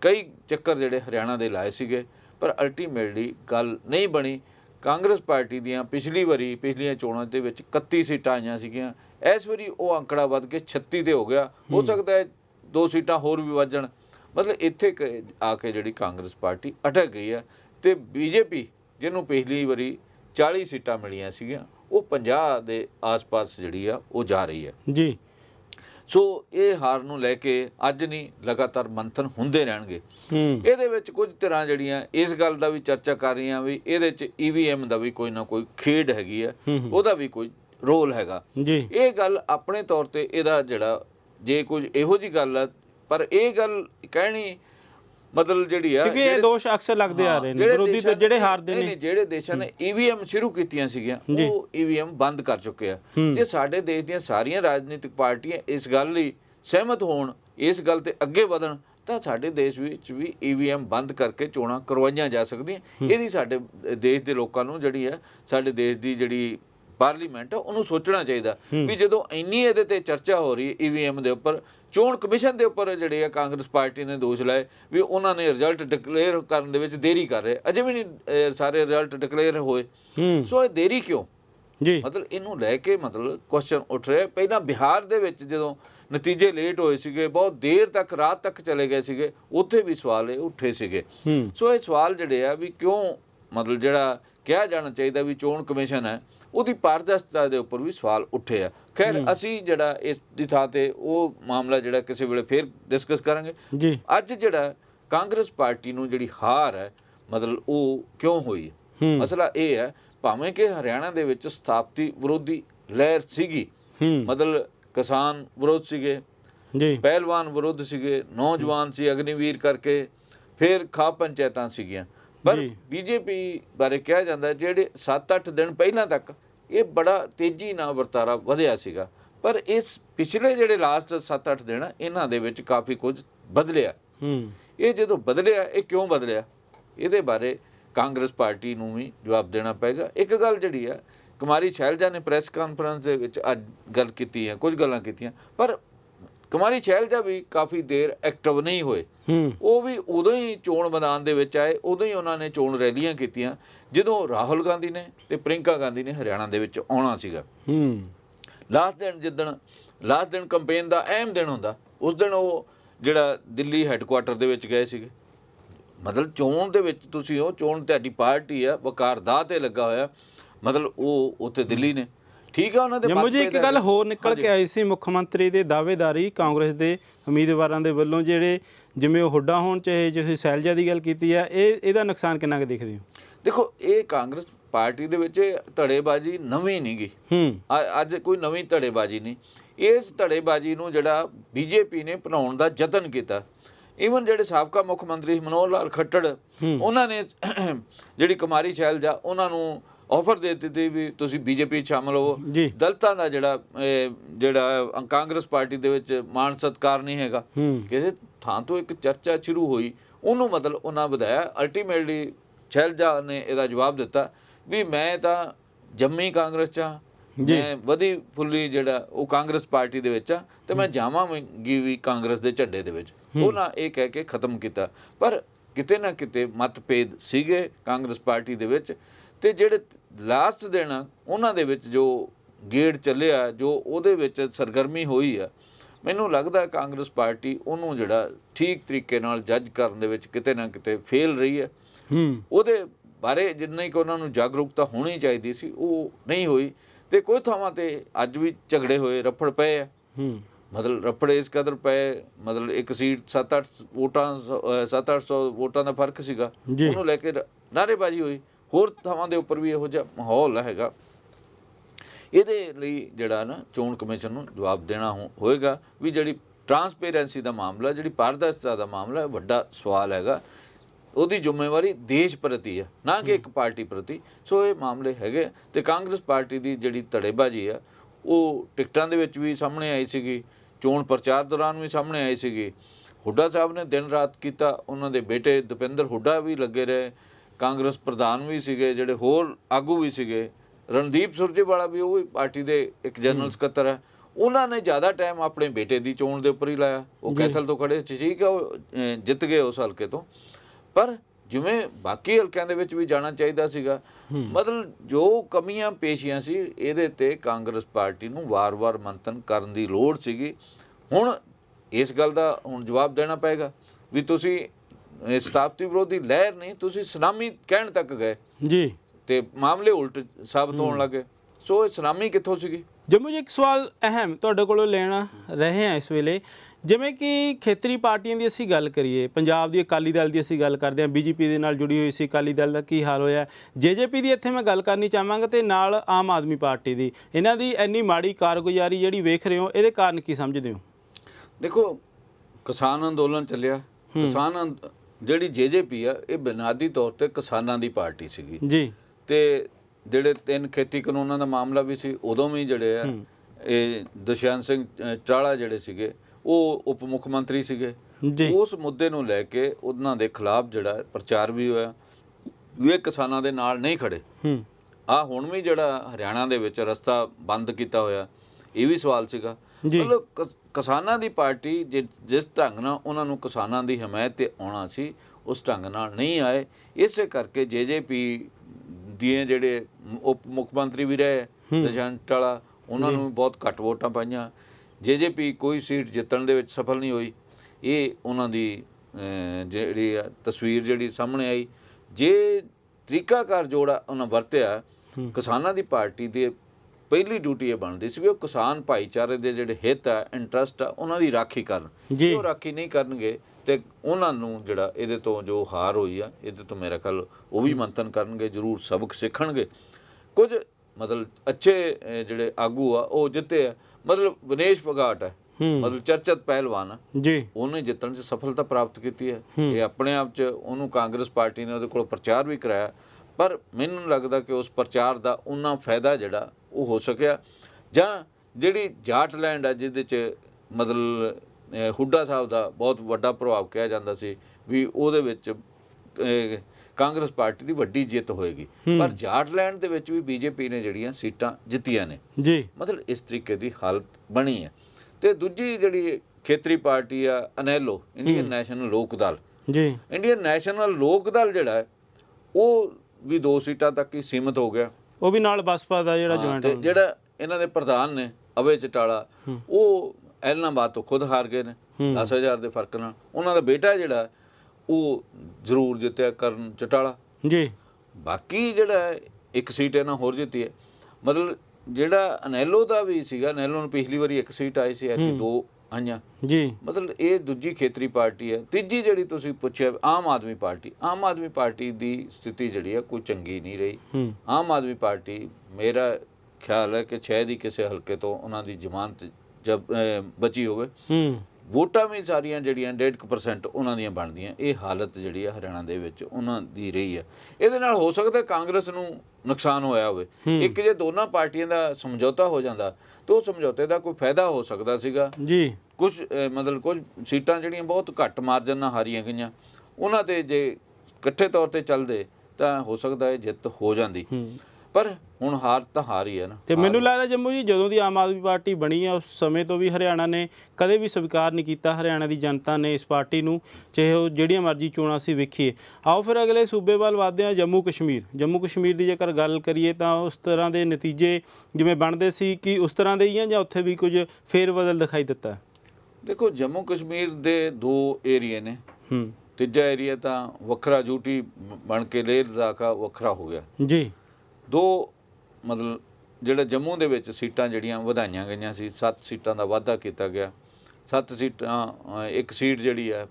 ਕਈ ਚੱਕਰ ਜਿਹੜੇ ਹਰਿਆਣਾ ਦੇ ਲਾਏ ਸੀਗੇ ਪਰ ਅਲਟੀਮੇਟਲੀ ਗੱਲ ਨਹੀਂ ਬਣੀ। ਕਾਂਗਰਸ ਪਾਰਟੀ ਦੀਆਂ ਪਿਛਲੀ ਵਾਰੀ ਪਿਛਲੀਆਂ ਚੋਣਾਂ ਦੇ ਵਿੱਚ 31 ਸੀਟਾਂ ਆਈਆਂ ਸੀਗੀਆਂ। ਇਸ ਵਾਰੀ ਉਹ ਅੰਕੜਾ ਵੱਧ ਕੇ 36 ਤੇ ਹੋ ਗਿਆ। ਹੋ ਸਕਦਾ ਹੈ ਦੋ ਸੀਟਾਂ ਹੋਰ ਵੀ ਵੱਜਣ ਮਤਲਬ ਇੱਥੇ ਆ ਕੇ ਜਿਹੜੀ ਕਾਂਗਰਸ ਪਾਰਟੀ ਅਟਕ ਗਈ ਹੈ ਤੇ ਬੀਜੇਪੀ ਜਿਹਨੂੰ ਪਿਛਲੀ ਵਾਰੀ 40 ਸੀਟਾਂ ਮਿਲੀਆਂ ਸੀਗੀਆਂ ਉਹ 50 ਦੇ ਆਸ-ਪਾਸ ਜਿਹੜੀ ਆ ਉਹ ਜਾ ਰਹੀ ਹੈ। ਜੀ। ਸੋ ਇਹ ਹਾਰ ਨੂੰ ਲੈ ਕੇ ਅੱਜ ਨਹੀਂ ਲਗਾਤਾਰ ਮੰਥਨ ਹੁੰਦੇ ਰਹਿਣਗੇ। ਇਹਦੇ ਵਿੱਚ ਕੁਝ ਤਰ੍ਹਾਂ ਜਿਹੜੀਆਂ ਇਸ ਗੱਲ ਦਾ ਵੀ ਚਰਚਾ ਕਰ ਰਹੀਆਂ ਵੀ ਇਹਦੇ ਚ ਈਵੀਐਮ ਦਾ ਵੀ ਕੋਈ ਨਾ ਕੋਈ ਖੇਡ ਹੈਗੀ ਹੈ। ਉਹਦਾ ਵੀ ਕੋਈ ਰੋਲ ਹੈਗਾ। ਜੀ। ਇਹ ਗੱਲ ਆਪਣੇ ਤੌਰ ਤੇ ਇਹਦਾ ਜਿਹੜਾ ਜੇ ਕੁਝ ਇਹੋ ਜੀ ਗੱਲ ਹੈ ਪਰ ਇਹ ਗੱਲ ਕਹਿਣੀ ਮਤਲਬ ਜਿਹੜੀ ਆ ਕਿਉਂਕਿ ਇਹ ਦੋਸ਼ ਅਕਸਰ ਲੱਗਦੇ ਆ ਰਹੇ ਨੇ ਵਿਰੋਧੀ ਤੇ ਜਿਹੜੇ ਹਾਰਦੇ ਨੇ। ਜਿਹੜੇ ਦੇਸ਼ਾਂ ਨੇ ਈਵੀਐਮ ਸ਼ੁਰੂ ਕੀਤੀਆਂ ਸੀਗੀਆਂ। ਉਹ ਈਵੀਐਮ ਬੰਦ ਕਰ ਚੁੱਕੇ ਆ। ਜੇ ਸਾਡੇ ਦੇਸ਼ ਦੀਆਂ ਸਾਰੀਆਂ ਰਾਜਨੀਤਿਕ ਪਾਰਟੀਆਂ ਇਸ ਗੱਲ ਲਈ ਸਹਿਮਤ ਹੋਣ ਇਸ ਗੱਲ ਤੇ ਅੱਗੇ ਵਧਣ ਤਾਂ ਸਾਡੇ ਦੇਸ਼ ਵਿੱਚ ਵੀ ਈਵੀਐਮ ਬੰਦ ਕਰਕੇ ਚੋਣਾਂ ਕਰਵਾਈਆਂ ਜਾ ਸਕਦੀਆਂ। ਇਹਦੀ ਸਾਡੇ ਦੇਸ਼ ਦੇ ਲੋਕਾਂ ਨੂੰ ਜਿਹੜੀ ਹੈ ਸਾਡੇ ਦੇਸ਼ ਦੀ ਜਿਹੜੀ ਪਾਰਲੀਮੈਂਟ ਆ ਉਹਨੂੰ ਸੋਚਣਾ ਚਾਹੀਦਾ ਵੀ ਜਦੋਂ ਇੰਨੀ ਇਹਦੇ ਤੇ ਚਰਚਾ ਹੋ ਰਹੀ ਹੈ ਈਵੀਐਮ ਦੇ ਉੱਪਰ ਚੋਣ ਕਮਿਸ਼ਨ ਦੇ ਉੱਪਰ ਜਿਹੜੇ ਆ ਕਾਂਗਰਸ ਪਾਰਟੀ ਨੇ ਦੋਸ਼ ਲਾਏ ਵੀ ਉਹਨਾਂ ਨੇ ਰਿਜ਼ਲਟ ਡਿਕਲੇਅਰ ਕਰਨ ਦੇ ਵਿੱਚ ਦੇਰੀ ਕਰ ਰਹੇ। ਅਜੇ ਵੀ ਨਹੀਂ ਸਾਰੇ ਰਿਜ਼ਲਟ ਡਿਕਲੇਅਰ ਹੋਏ। ਸੋ ਇਹ ਦੇਰੀ ਕਿਉਂ? ਜੀ। ਮਤਲਬ ਇਹਨੂੰ ਲੈ ਕੇ ਮਤਲਬ ਕੁਐਸਚਨ ਉੱਠ ਰਿਹਾ। ਪਹਿਲਾਂ ਬਿਹਾਰ ਦੇ ਵਿੱਚ ਜਦੋਂ ਨਤੀਜੇ ਲੇਟ ਹੋਏ ਸੀਗੇ ਬਹੁਤ ਦੇਰ ਤੱਕ ਰਾਤ ਤੱਕ ਚਲੇ ਗਏ ਸੀਗੇ ਉੱਥੇ ਵੀ ਸਵਾਲ ਇਹ ਉੱਠੇ ਸੀਗੇ। ਸੋ ਇਹ ਸਵਾਲ ਜਿਹੜੇ ਆ ਵੀ ਕਿਉਂ ਮਤਲਬ ਜਿਹੜਾ ਕਿਹਾ ਜਾਣਾ ਚਾਹੀਦਾ ਵੀ ਚੋਣ ਕਮਿਸ਼ਨ ਹੈ ਉਹਦੀ ਪਾਰਦਰਸ਼ਤਾ ਦੇ ਉੱਪਰ ਵੀ ਸਵਾਲ ਉੱਠੇ ਆ। ਖੈਰ ਅਸੀਂ ਜਿਹੜਾ ਇਸ ਦੀ ਥਾਂ ਤੇ ਉਹ ਮਾਮਲਾ ਜਿਹੜਾ ਕਿਸੇ ਵੇਲੇ ਫੇਰ ਡਿਸਕਸ ਕਰਾਂਗੇ। ਜੀ। ਅੱਜ ਜਿਹੜਾ ਕਾਂਗਰਸ ਪਾਰਟੀ ਨੂੰ ਜਿਹੜੀ ਹਾਰ ਹੈ ਮਤਲਬ ਉਹ ਕਿਉਂ ਹੋਈ ਮਸਲਾ ਇਹ ਹੈ ਭਾਵੇਂ ਕਿ ਹਰਿਆਣਾ ਦੇ ਵਿੱਚ ਸਥਾਪਤੀ ਵਿਰੋਧੀ ਲਹਿਰ ਸੀਗੀ ਮਤਲਬ ਕਿਸਾਨ ਵਿਰੋਧ ਸੀਗੇ ਜੀ। ਪਹਿਲਵਾਨ ਵਿਰੁੱਧ ਸੀਗੇ ਨੌਜਵਾਨ ਸੀ ਅਗਨੀਵੀਰ ਕਰਕੇ ਫਿਰ ਖਾ ਪੰਚਾਇਤਾਂ ਸੀਗੀਆਂ। ਪਰ। ਬੀਜੇਪੀ ਬਾਰੇ ਕਿਹਾ ਜਾਂਦਾ ਜਿਹੜੇ 7-8 ਦਿਨ ਪਹਿਲਾਂ ਤੱਕ ਇਹ ਬੜਾ ਤੇਜ਼ੀ ਨਾਲ ਵਰਤਾਰਾ ਵਧਿਆ ਸੀਗਾ। ਪਰ ਇਸ ਪਿਛਲੇ ਜਿਹੜੇ ਲਾਸਟ 7-8 ਦਿਨ ਇਹਨਾਂ ਦੇ ਵਿੱਚ ਕਾਫੀ ਕੁਝ ਬਦਲਿਆ। ਹੂੰ। ਇਹ ਜਦੋਂ ਬਦਲਿਆ ਇਹ ਕਿਉਂ ਬਦਲਿਆ? ਇਹਦੇ ਬਾਰੇ ਕਾਂਗਰਸ ਪਾਰਟੀ ਨੂੰ ਵੀ ਜਵਾਬ ਦੇਣਾ ਪਏਗਾ। ਇੱਕ ਗੱਲ ਜਿਹੜੀ ਆ ਕੁਮਾਰੀ ਸ਼ੈਲਜਾ ਨੇ ਪ੍ਰੈਸ ਕਾਨਫਰੰਸ ਦੇ ਵਿੱਚ ਅੱਜ ਗੱਲ ਕੀਤੀ ਹੈ ਕੁਝ ਗੱਲਾਂ ਕੀਤੀਆਂ। ਪਰ ਕੁਮਾਰੀ ਸ਼ੈਲਜਾ ਵੀ ਕਾਫੀ ਦੇਰ ਐਕਟਿਵ ਨਹੀਂ ਹੋਏ। ਹੂੰ। ਉਹ ਵੀ ਉਦੋਂ ਹੀ ਚੋਣ ਮੈਦਾਨ ਦੇ ਵਿੱਚ ਆਏ ਉਦੋਂ ਹੀ ਉਹਨਾਂ ਨੇ ਚੋਣ ਰੈਲੀਆਂ ਕੀਤੀਆਂ ਜਦੋਂ ਰਾਹੁਲ ਗਾਂਧੀ ਨੇ ਤੇ ਪ੍ਰਿੰਕਾ ਗਾਂਧੀ ਨੇ ਹਰਿਆਣਾ ਦੇ ਵਿੱਚ ਆਉਣਾ ਸੀਗਾ। ਹੂੰ। ਲਾਸਟ ਦਿਨ ਜਿੱਦਣ ਲਾਸਟ ਦਿਨ ਕੈਂਪੇਨ ਦਾ ਅਹਿਮ ਦਿਨ ਹੁੰਦਾ ਉਸ ਦਿਨ ਉਹ ਜਿਹੜਾ ਦਿੱਲੀ ਹੈੱਡਕੁਆਟਰ ਦੇ ਵਿੱਚ ਗਏ ਸੀਗੇ। ਮਤਲਬ ਚੋਣ ਦੇ ਵਿੱਚ ਤੁਸੀਂ ਉਹ ਚੋਣ ਤੁਹਾਡੀ ਪਾਰਟੀ ਆ ਵਕਾਰ ਦਾ ਤੇ ਲੱਗਾ ਹੋਇਆ। ਮਤਲਬ ਉਹ ਉੱਥੇ ਦਿੱਲੀ ਨੇ। ਠੀਕ ਆ ਉਹਨਾਂ ਦੇ ਜੰਮੂ ਜੀ ਇੱਕ। ਗੱਲ ਹੋਰ ਨਿਕਲ। ਕੇ ਆਈ ਸੀ ਮੁੱਖ ਮੰਤਰੀ ਦੇ ਦਾਅਵੇਦਾਰੀ ਕਾਂਗਰਸ ਦੇ ਉਮੀਦਵਾਰਾਂ ਦੇ ਵੱਲੋਂ ਜਿਹੜੇ ਜਿਵੇਂ ਉਹ ਹੁੱਡਾ ਹੋਣ ਚਾਹੇ ਤੁਸੀਂ ਸੈਲਜਾ ਦੀ ਗੱਲ ਕੀਤੀ ਆ ਇਹ ਇਹਦਾ ਨੁਕਸਾਨ ਕਿੰਨਾ ਕੁ ਦੇਖਦੇ ਹੋ? ਦੇਖੋ ਇਹ ਕਾਂਗਰਸ ਪਾਰਟੀ ਦੇ ਵਿੱਚ ਧੜੇਬਾਜ਼ੀ ਨਵੀਂ ਨਹੀਂ ਗੀ। ਹੂੰ। ਅੱਜ ਕੋਈ ਨਵੀਂ ਧੜੇਬਾਜ਼ੀ ਨਹੀਂ। ਇਸ ਧੜੇਬਾਜ਼ੀ ਨੂੰ ਜਿਹੜਾ ਬੀਜੇਪੀ ਨੇ ਬਣਾਉਣ ਦਾ ਯਤਨ ਕੀਤਾ ਈਵਨ ਜਿਹੜੇ ਸਾਬਕਾ ਮੁੱਖ ਮੰਤਰੀ ਮਨੋਹਰ ਲਾਲ ਖੱਟੜ ਉਹਨਾਂ ਨੇ ਜਿਹੜੀ ਕੁਮਾਰੀ ਸ਼ੈਲਜਾ ਉਹਨਾਂ ਨੂੰ ਆਫਰ ਦੇ ਦਿੱਤੀ ਵੀ ਤੁਸੀਂ ਬੀਜੇਪੀ ਸ਼ਾਮਲ ਹੋਵੋ। ਜੀ। ਦਲਤਾਂ ਦਾ ਜਿਹੜਾ ਇਹ, ਜਿਹੜਾ ਕਾਂਗਰਸ ਪਾਰਟੀ ਦੇ ਵਿੱਚ ਮਾਣ ਸਤਕਾਰ ਨਹੀਂ ਹੈਗਾ। ਹੂੰ। ਕਿਸੇ ਥਾਂ ਤੋਂ ਇੱਕ ਚਰਚਾ ਸ਼ੁਰੂ ਹੋਈ ਉਹਨੂੰ ਮਤਲਬ ਉਹਨਾਂ ਵਧਾਇਆ। ਅਲਟੀਮੇਟਲੀ ਸ਼ੈਲਜਾ ਨੇ ਇਹਦਾ ਜਵਾਬ ਦਿੱਤਾ ਵੀ ਮੈਂ ਤਾਂ ਜੰਮੀ ਕਾਂਗਰਸ ਚ ਹਾਂ। ਜੀ। ਮੈਂ ਵਧੀ ਫੁੱਲੀ ਜਿਹੜਾ ਉਹ ਕਾਂਗਰਸ ਪਾਰਟੀ ਦੇ ਵਿੱਚ ਆ ਤੇ ਮੈਂ ਜਾਵਾਂਗੀ ਵੀ ਕਾਂਗਰਸ ਦੇ ਝੰਡੇ ਦੇ ਵਿੱਚ। ਉਹਨਾਂ ਇਹ ਕਹਿ ਕੇ ਖਤਮ ਕੀਤਾ। ਪਰ ਕਿਤੇ ਨਾ ਕਿਤੇ ਮਤਭੇਦ ਸੀਗੇ ਕਾਂਗਰਸ ਪਾਰਟੀ ਦੇ ਵਿੱਚ। ਤੇ ਜਿਹੜੇ ਲਾਸਟ ਦਿਨ ਉਹਨਾਂ ਦੇ ਵਿੱਚ ਜੋ ਗੇੜ ਚੱਲਿਆ ਜੋ ਉਹਦੇ ਵਿੱਚ ਸਰਗਰਮੀ ਹੋਈ ਆ ਮੈਨੂੰ ਲੱਗਦਾ ਕਾਂਗਰਸ ਪਾਰਟੀ ਉਹਨੂੰ ਜਿਹੜਾ ਠੀਕ ਤਰੀਕੇ ਨਾਲ ਜੱਜ ਕਰਨ ਦੇ ਵਿੱਚ ਕਿਤੇ ਨਾ ਕਿਤੇ ਫੇਲ ਰਹੀ ਹੈ ਹੂੰ। ਉਹਦੇ ਬਾਰੇ ਜਿੰਨੀ ਕਿ ਉਹਨਾਂ ਨੂੰ ਜਾਗਰੂਕਤਾ ਹੋਣੀ ਚਾਹੀਦੀ ਸੀ ਉਹ ਨਹੀਂ ਹੋਈ। ਤੇ ਕੋਈ ਥਾਵਾਂ ਤੇ ਅੱਜ ਵੀ ਝਗੜੇ ਹੋਏ ਰਫੜ ਪਏ ਆ। ਹੂੰ। ਮਤਲਬ ਰਫੜ ਇਸ ਕਦਰ ਪਏ ਮਤਲਬ ਇੱਕ ਸੀਟ 7-8 ਵੋਟਾਂ 7-800 ਵੋਟਾਂ ਦਾ ਫ਼ਰਕ ਸੀਗਾ। ਉਹਨੂੰ ਲੈ ਕੇ ਨਾਅਰੇਬਾਜ਼ੀ ਹੋਈ। ਹੋਰ ਥਾਵਾਂ ਦੇ ਉੱਪਰ ਵੀ ਇਹੋ ਜਿਹਾ ਮਾਹੌਲ ਹੈਗਾ। ਇਹਦੇ ਲਈ ਜਿਹੜਾ ਨਾ ਚੋਣ ਕਮਿਸ਼ਨ ਨੂੰ ਜਵਾਬ ਦੇਣਾ ਹੋ- ਹੋਏਗਾ ਵੀ ਜਿਹੜੀ ਟਰਾਂਸਪੇਰੈਂਸੀ ਦਾ ਮਾਮਲਾ, ਜਿਹੜੀ ਪਾਰਦਰਸ਼ਤਾ ਦਾ ਮਾਮਲਾ ਵੱਡਾ ਸਵਾਲ ਹੈਗਾ। ਉਹਦੀ ਜ਼ਿੰਮੇਵਾਰੀ ਦੇਸ਼ ਪ੍ਰਤੀ ਹੈ, ਨਾ ਕਿ ਇੱਕ ਪਾਰਟੀ ਪ੍ਰਤੀ। ਸੋ ਇਹ ਮਾਮਲੇ ਹੈਗੇ ਤੇ ਕਾਂਗਰਸ ਪਾਰਟੀ ਦੀ ਜਿਹੜੀ ਧੜੇਬਾਜ਼ੀ ਆ, ਉਹ ਟਿਕਟਾਂ ਦੇ ਵਿੱਚ ਵੀ ਸਾਹਮਣੇ ਆਈ ਸੀਗੀ, ਚੋਣ ਪ੍ਰਚਾਰ ਦੌਰਾਨ ਵੀ ਸਾਹਮਣੇ ਆਈ ਸੀਗੀ। ਹੁੱਡਾ ਸਾਹਿਬ ਨੇ ਦਿਨ ਰਾਤ ਕੀਤਾ, ਉਹਨਾਂ ਦੇ ਬੇਟੇ ਦਪਿੰਦਰ ਹੁੱਡਾ ਵੀ ਲੱਗੇ ਰਹੇ। ਕਾਂਗਰਸ ਪ੍ਰਧਾਨ ਵੀ ਸੀਗੇ ਜਿਹੜੇ ਹੋਰ ਆਗੂ ਵੀ ਸੀਗੇ ਰਣਦੀਪ ਸੁਰਜੇਵਾਲਾ ਵੀ ਉਹ ਵੀ ਪਾਰਟੀ ਦੇ ਇੱਕ ਜਨਰਲ ਸਕੱਤਰ ਹੈ। ਉਹਨਾਂ ਨੇ ਜ਼ਿਆਦਾ ਟਾਈਮ ਆਪਣੇ ਬੇਟੇ ਦੀ ਚੋਣ ਦੇ ਉੱਪਰ ਹੀ ਲਾਇਆ। ਉਹ ਕੈਥਲ ਤੋਂ ਖੜੇ ਸੀ ਠੀਕ ਹੈ ਉਹ ਜਿੱਤ ਗਏ ਉਸ ਹਲਕੇ ਤੋਂ। ਪਰ ਜਿਵੇਂ ਬਾਕੀ ਹਲਕਿਆਂ ਦੇ ਵਿੱਚ ਵੀ ਜਾਣਾ ਚਾਹੀਦਾ ਸੀਗਾ ਮਤਲਬ ਜੋ ਕਮੀਆਂ ਪੇਸ਼ੀਆਂ ਸੀ ਇਹਦੇ ਤੇ ਕਾਂਗਰਸ ਪਾਰਟੀ ਨੂੰ ਵਾਰ-ਵਾਰ ਮੰਥਨ ਕਰਨ ਦੀ ਲੋੜ ਸੀਗੀ। ਹੁਣ ਇਸ ਗੱਲ ਦਾ ਹੁਣ ਜਵਾਬ ਦੇਣਾ ਪਏਗਾ ਵੀ ਤੁਸੀਂ ਇਹ ਸਥਾਪਤੀ ਵਿਰੋਧੀ ਲਹਿਰ ਨਹੀਂ ਤੁਸੀਂ ਸੁਨਾਮੀ ਕਹਿਣ ਤੱਕ ਗਏ। ਜੀ। ਤੇ ਮਾਮਲੇ ਉਲਟ ਸਾਬਤ ਹੋਣ ਲੱਗੇ। ਸੋ ਇਹ ਸੁਨਾਮੀ ਕਿੱਥੋਂ ਸੀਗੀ? ਜੰਮੂ ਜੀ ਇੱਕ ਸਵਾਲ ਅਹਿਮ ਤੁਹਾਡੇ ਕੋਲੋਂ ਲੈਣਾ ਰਹੇ ਹਾਂ ਇਸ ਵੇਲੇ। ਜਿਵੇਂ ਕਿ ਖੇਤਰੀ ਪਾਰਟੀਆਂ ਦੀ ਅਸੀਂ ਗੱਲ ਕਰੀਏ ਪੰਜਾਬ ਦੀ ਅਕਾਲੀ ਦਲ ਦੀ ਅਸੀਂ ਗੱਲ ਕਰਦੇ ਹਾਂ ਬੀਜੇਪੀ ਦੇ ਨਾਲ ਜੁੜੀ ਹੋਈ ਸੀ ਅਕਾਲੀ ਦਲ ਦਾ ਕੀ ਹਾਲ ਹੋਇਆ? ਜੇਜੇਪੀ ਦੀ ਇੱਥੇ ਮੈਂ ਗੱਲ ਕਰਨੀ ਚਾਹਾਂਗਾ ਤੇ ਨਾਲ ਆਮ ਆਦਮੀ ਪਾਰਟੀ ਦੀ। ਇਹਨਾਂ ਦੀ ਇੰਨੀ ਮਾੜੀ ਕਾਰਗੁਜ਼ਾਰੀ ਜਿਹੜੀ ਵੇਖ ਰਹੇ ਹੋ ਇਹਦੇ ਕਾਰਨ ਕੀ ਸਮਝਦੇ ਹੋ? ਦੇਖੋ ਕਿਸਾਨ ਅੰਦੋਲਨ ਚੱਲਿਆ। ਕਿਸਾਨ ਜਿਹੜੀ ਜੇਜੇਪੀ ਆ ਇਹ ਬੁਨਿਆਦੀ ਤੌਰ ਤੇ ਕਿਸਾਨਾਂ ਦੀ ਪਾਰਟੀ ਸੀਗੀ। ਜੀ। ਤੇ ਜਿਹੜੇ ਤਿੰਨ ਖੇਤੀ ਕਾਨੂੰਨਾਂ ਦਾ ਮਾਮਲਾ ਵੀ ਸੀ ਉਦੋਂ ਵੀ ਜਿਹੜੇ ਆ ਇਹ ਦੁਸ਼ਯੰਤ ਸਿੰਘ ਚਾਲਾ ਜਿਹੜੇ ਸੀਗੇ ਉਹ ਉਪ ਮੁੱਖ ਮੰਤਰੀ ਸੀਗੇ। ਜੀ। ਉਸ ਮੁੱਦੇ ਨੂੰ ਲੈ ਕੇ ਉਹਨਾਂ ਦੇ ਖਿਲਾਫ ਜਿਹੜਾ ਪ੍ਰਚਾਰ ਵੀ ਹੋਇਆ ਵੀ ਇਹ ਕਿਸਾਨਾਂ ਦੇ ਨਾਲ ਨਹੀਂ ਖੜੇ ਹੂੰ। ਆ ਹੁਣ ਵੀ ਜਿਹੜਾ ਹਰਿਆਣਾ ਦੇ ਵਿੱਚ ਰਸਤਾ ਬੰਦ ਕੀਤਾ ਹੋਇਆ ਇਹ ਵੀ ਸਵਾਲ ਸੀਗਾ। ਮਤਲਬ ਕਿਸਾਨਾਂ ਦੀ ਪਾਰਟੀ ਜਿਸ ਢੰਗ ਨਾਲ ਉਹਨਾਂ ਨੂੰ ਕਿਸਾਨਾਂ ਦੀ ਹਮਾਇਤ ਤੇ ਆਉਣਾ ਸੀ ਉਸ ਢੰਗ ਨਾਲ ਨਹੀਂ ਆਏ। ਇਸੇ ਕਰਕੇ ਜੇਜੇਪੀ ਦੀਆਂ ਜਿਹੜੇ ਉਪ ਮੁੱਖ ਮੰਤਰੀ ਵੀ ਰਹੇ ਦਸ਼ੰਤ ਵਾਲਾ ਉਹਨਾਂ ਨੂੰ ਬਹੁਤ ਘੱਟ ਵੋਟਾਂ ਪਾਈਆਂ। ਜੇਜੇਪੀ ਕੋਈ ਸੀਟ ਜਿੱਤਣ ਦੇ ਵਿੱਚ ਸਫਲ ਨਹੀਂ ਹੋਈ ਇਹ ਉਹਨਾਂ ਦੀ ਜਿਹੜੀ ਤਸਵੀਰ ਜਿਹੜੀ ਸਾਹਮਣੇ ਆਈ। ਜੇ ਤਰੀਕਾਕਾਰ ਜੋੜਾ ਉਹਨਾਂ ਵਰਤਿਆ ਕਿਸਾਨਾਂ ਦੀ ਪਾਰਟੀ ਦੇ ਪਹਿਲੀ ਡਿਊਟੀ ਇਹ ਬਣਦੀ ਸੀ ਵੀ ਉਹ ਕਿਸਾਨ ਭਾਈਚਾਰੇ ਦੇ ਜਿਹੜੇ ਹਿੱਤ ਆ ਇੰਟਰਸਟ ਆ ਉਹਨਾਂ ਦੀ ਰਾਖੀ ਕਰਨ। ਜੀ ਉਹ ਰਾਖੀ ਨਹੀਂ ਕਰਨਗੇ ਤੇ ਉਹਨਾਂ ਨੂੰ ਜਿਹੜਾ ਇਹਦੇ ਤੋਂ ਜੋ ਹਾਰ ਹੋਈ ਆ ਇਹਦੇ ਤੋਂ ਮੇਰਾ ਖਿਆਲ ਉਹ ਵੀ ਮੰਥਨ ਕਰਨਗੇ ਜ਼ਰੂਰ ਸਬਕ ਸਿੱਖਣਗੇ। ਕੁਝ ਮਤਲਬ ਅੱਛੇ ਜਿਹੜੇ ਆਗੂ ਆ ਉਹ ਜਿੱਤੇ ਆ। ਮਤਲਬ ਵਿਨੇਸ਼ ਫਗਾਟ ਹੈ ਹੂੰ। ਮਤਲਬ ਚਰਚਤ ਪਹਿਲਵਾਨ ਆ। ਜੀ। ਉਹਨੇ ਜਿੱਤਣ 'ਚ ਸਫਲਤਾ ਪ੍ਰਾਪਤ ਕੀਤੀ ਹੈ। ਇਹ ਆਪਣੇ ਆਪ 'ਚ ਉਹਨੂੰ ਕਾਂਗਰਸ ਪਾਰਟੀ ਨੇ ਉਹਦੇ ਕੋਲ ਪ੍ਰਚਾਰ ਵੀ ਕਰਾਇਆ। ਪਰ ਮੈਨੂੰ ਲੱਗਦਾ ਕਿ ਉਸ ਪ੍ਰਚਾਰ ਦਾ ਉਹਨਾਂ ਫਾਇਦਾ ਜਿਹੜਾ ਉਹ ਹੋ ਸਕਿਆ। ਜਾਂ ਜਿਹੜੀ ਜਾਟ ਲੈਂਡ ਹੈ ਜਿਹਦੇ 'ਚ ਮਤਲਬ ਹੁੱਡਾ ਸਾਹਿਬ ਦਾ ਬਹੁਤ ਵੱਡਾ ਪ੍ਰਭਾਵ ਕਿਹਾ ਜਾਂਦਾ ਸੀ ਵੀ ਉਹਦੇ ਵਿੱਚ ਕਾਂਗਰਸ ਪਾਰਟੀ ਦੀ ਵੱਡੀ ਜਿੱਤ ਹੋਏਗੀ। ਪਰ ਜਾਟ ਲੈਂਡ ਦੇ ਵਿੱਚ ਵੀ ਬੀਜੇਪੀ ਨੇ ਜਿਹੜੀਆਂ ਸੀਟਾਂ ਜਿੱਤੀਆਂ ਨੇ। ਜੀ। ਮਤਲਬ ਇਸ ਤਰੀਕੇ ਦੀ ਹਾਲਤ ਬਣੀ ਹੈ। ਤੇ ਦੂਜੀ ਜਿਹੜੀ ਖੇਤਰੀ ਪਾਰਟੀ ਆ ਅਨੈਲੋ ਇੰਡੀਅਨ ਨੈਸ਼ਨਲ ਲੋਕ ਦਲ। ਜੀ। ਇੰਡੀਅਨ ਨੈਸ਼ਨਲ ਲੋਕ ਦਲ ਜਿਹੜਾ ਹੈ ਉਹ ਵੀ ਦੋ ਸੀਟਾਂ ਤੱਕ ਹੀ ਸੀਮਿਤ ਹੋ ਗਿਆ। ਉਹ ਵੀ ਨਾਲ ਬਸਪਾ ਦਾ ਜਿਹੜਾ ਹਾਂ, ਜੁਆਇੰਟ ਤੇ ਜਿਹੜਾ ਇਹਨਾਂ ਦੇ ਪ੍ਰਧਾਨ ਨੇ ਅਵੇ ਚਟਾਲਾ ਉਹ ਐਲਨਾਬਾਦ ਤੋਂ ਖੁਦ ਹਾਰ ਗਏ ਨੇ 10000 ਦੇ ਫ਼ਰਕ ਨਾਲ। ਉਹਨਾਂ ਦਾ ਬੇਟਾ ਜਿਹੜਾ ਉਹ ਜ਼ਰੂਰ ਜਿੱਤਿਆ ਕਰਨ ਚਟਾਲਾ। ਜੀ। ਬਾਕੀ ਜਿਹੜਾ ਹੈ, ਇੱਕ ਸੀਟ ਇਹਨਾਂ ਹੋਰ ਜਿੱਤੀ ਹੈ। ਮਤਲਬ ਜਿਹੜਾ ਅਨੈਲੋ ਦਾ ਵੀ ਸੀਗਾ ਅਨੈਲੋ ਨੂੰ ਪਿਛਲੀ ਵਾਰੀ ਇੱਕ ਸੀਟ ਆਈ ਸੀ ਐਤਕੀ ਦੋ ਆਈਆਂ। ਜੀ। ਮਤਲਬ ਇਹ ਦੂਜੀ ਖੇਤਰੀ ਪਾਰਟੀ ਹੈ। ਤੀਜੀ ਜਿਹੜੀ ਤੁਸੀਂ ਪੁੱਛਿਆ ਆਮ ਆਦਮੀ ਪਾਰਟੀ। ਆਮ ਆਦਮੀ ਪਾਰਟੀ ਦੀ ਸਥਿਤੀ ਜਿਹੜੀ ਹੈ ਕੋਈ ਚੰਗੀ ਨਹੀਂ ਰਹੀ। ਆਮ ਆਦਮੀ ਪਾਰਟੀ ਮੇਰਾ ਖਿਆਲ ਹੈ ਕਿ ਸ਼ਾਇਦ ਹੀ ਕਿਸੇ ਹਲਕੇ ਤੋਂ ਉਹਨਾਂ ਦੀ ਜ਼ਮਾਨਤ ਜਬ ਬਚੀ ਹੋਵੇ। ਵੋਟਾਂ ਵੀ ਸਾਰੀਆਂ ਜਿਹੜੀਆਂ 1.5% ਉਹਨਾਂ ਦੀਆਂ ਬਣਦੀਆਂ। ਇਹ ਹਾਲਤ ਜਿਹੜੀ ਹੈ ਹਰਿਆਣਾ ਦੇ ਵਿੱਚ ਉਹਨਾਂ ਦੀ ਰਹੀ ਹੈ ਇਹਦੇ ਨਾਲ ਹੋ ਸਕਦਾ ਕਾਂਗਰਸ ਨੂੰ ਨੁਕਸਾਨ ਹੋਇਆ ਹੋਵੇ। ਇੱਕ ਜੇ ਦੋਨਾਂ ਪਾਰਟੀਆਂ ਦਾ ਸਮਝੌਤਾ ਹੋ ਜਾਂਦਾ ਤਾਂ ਉਹ ਸਮਝੌਤੇ ਦਾ ਕੋਈ ਫਾਇਦਾ ਹੋ ਸਕਦਾ ਸੀਗਾ। ਜੀ। ਕੁਝ ਮਤਲਬ ਕੁਝ ਸੀਟਾਂ ਜਿਹੜੀਆਂ ਬਹੁਤ ਘੱਟ ਮਾਰਜਨ ਨਾਲ ਹਾਰੀਆਂ ਗਈਆਂ ਉਹਨਾਂ ਤੇ ਜੇ ਇਕੱਠੇ ਤੌਰ ਤੇ ਚੱਲਦੇ ਤਾਂ ਹੋ ਸਕਦਾ ਹੈ ਜਿੱਤ ਹੋ ਜਾਂਦੀ। ਪਰ ਹੁਣ ਹਾਰ ਤਾਂ ਹਾਰ ਹੀ ਹੈ ਨਾ। ਤੇ ਮੈਨੂੰ ਲੱਗਦਾ ਜੰਮੂ ਜੀ ਜਦੋਂ ਦੀ ਆਮ ਆਦਮੀ ਪਾਰਟੀ ਬਣੀ ਆ ਉਸ ਸਮੇਂ ਤੋਂ ਵੀ ਹਰਿਆਣਾ ਨੇ ਕਦੇ ਵੀ ਸਵੀਕਾਰ ਨਹੀਂ ਕੀਤਾ ਹਰਿਆਣਾ ਦੀ ਜਨਤਾ ਨੇ ਇਸ ਪਾਰਟੀ ਨੂੰ ਚਾਹੇ ਉਹ ਜਿਹੜੀਆਂ ਮਰਜ਼ੀ ਚੋਣਾਂ ਸੀ ਵੇਖੀਏ। ਆਓ ਫਿਰ ਅਗਲੇ ਸੂਬੇ ਵੱਲ ਵਧਦੇ ਹਾਂ ਜੰਮੂ ਕਸ਼ਮੀਰ। ਜੰਮੂ ਕਸ਼ਮੀਰ ਦੀ ਜੇਕਰ ਗੱਲ ਕਰੀਏ ਤਾਂ ਉਸ ਤਰ੍ਹਾਂ ਦੇ ਨਤੀਜੇ ਜਿਵੇਂ ਬਣਦੇ ਸੀ ਕਿ ਉਸ ਤਰ੍ਹਾਂ ਦੇ ਹੀ ਆ ਜਾਂ ਉੱਥੇ ਵੀ ਕੁਝ ਫੇਰ ਬਦਲ ਦਿਖਾਈ ਦਿੱਤਾ? ਦੇਖੋ ਜੰਮੂ ਕਸ਼ਮੀਰ ਦੇ ਦੋ ਏਰੀਏ ਨੇ। ਹੂੰ। ਤੀਜਾ ਏਰੀਆ ਤਾਂ ਵੱਖਰਾ ਡਿਊਟੀ ਬਣ ਕੇ ਲੇਹ ਲਦਾਖ ਵੱਖਰਾ ਹੋ ਗਿਆ। ਜੀ। ਦੋ ਮਤਲਬ ਜਿਹੜਾ ਜੰਮੂ ਦੇ ਵਿੱਚ ਸੀਟਾਂ ਜਿਹੜੀਆਂ ਵਧਾਈਆਂ ਗਈਆਂ ਸੀ 7 ਸੀਟਾਂ ਦਾ ਵਾਧਾ ਕੀਤਾ ਗਿਆ। 7 ਸੀਟਾਂ ਇੱਕ ਸੀਟ ਜਿਹੜੀ ਹੈ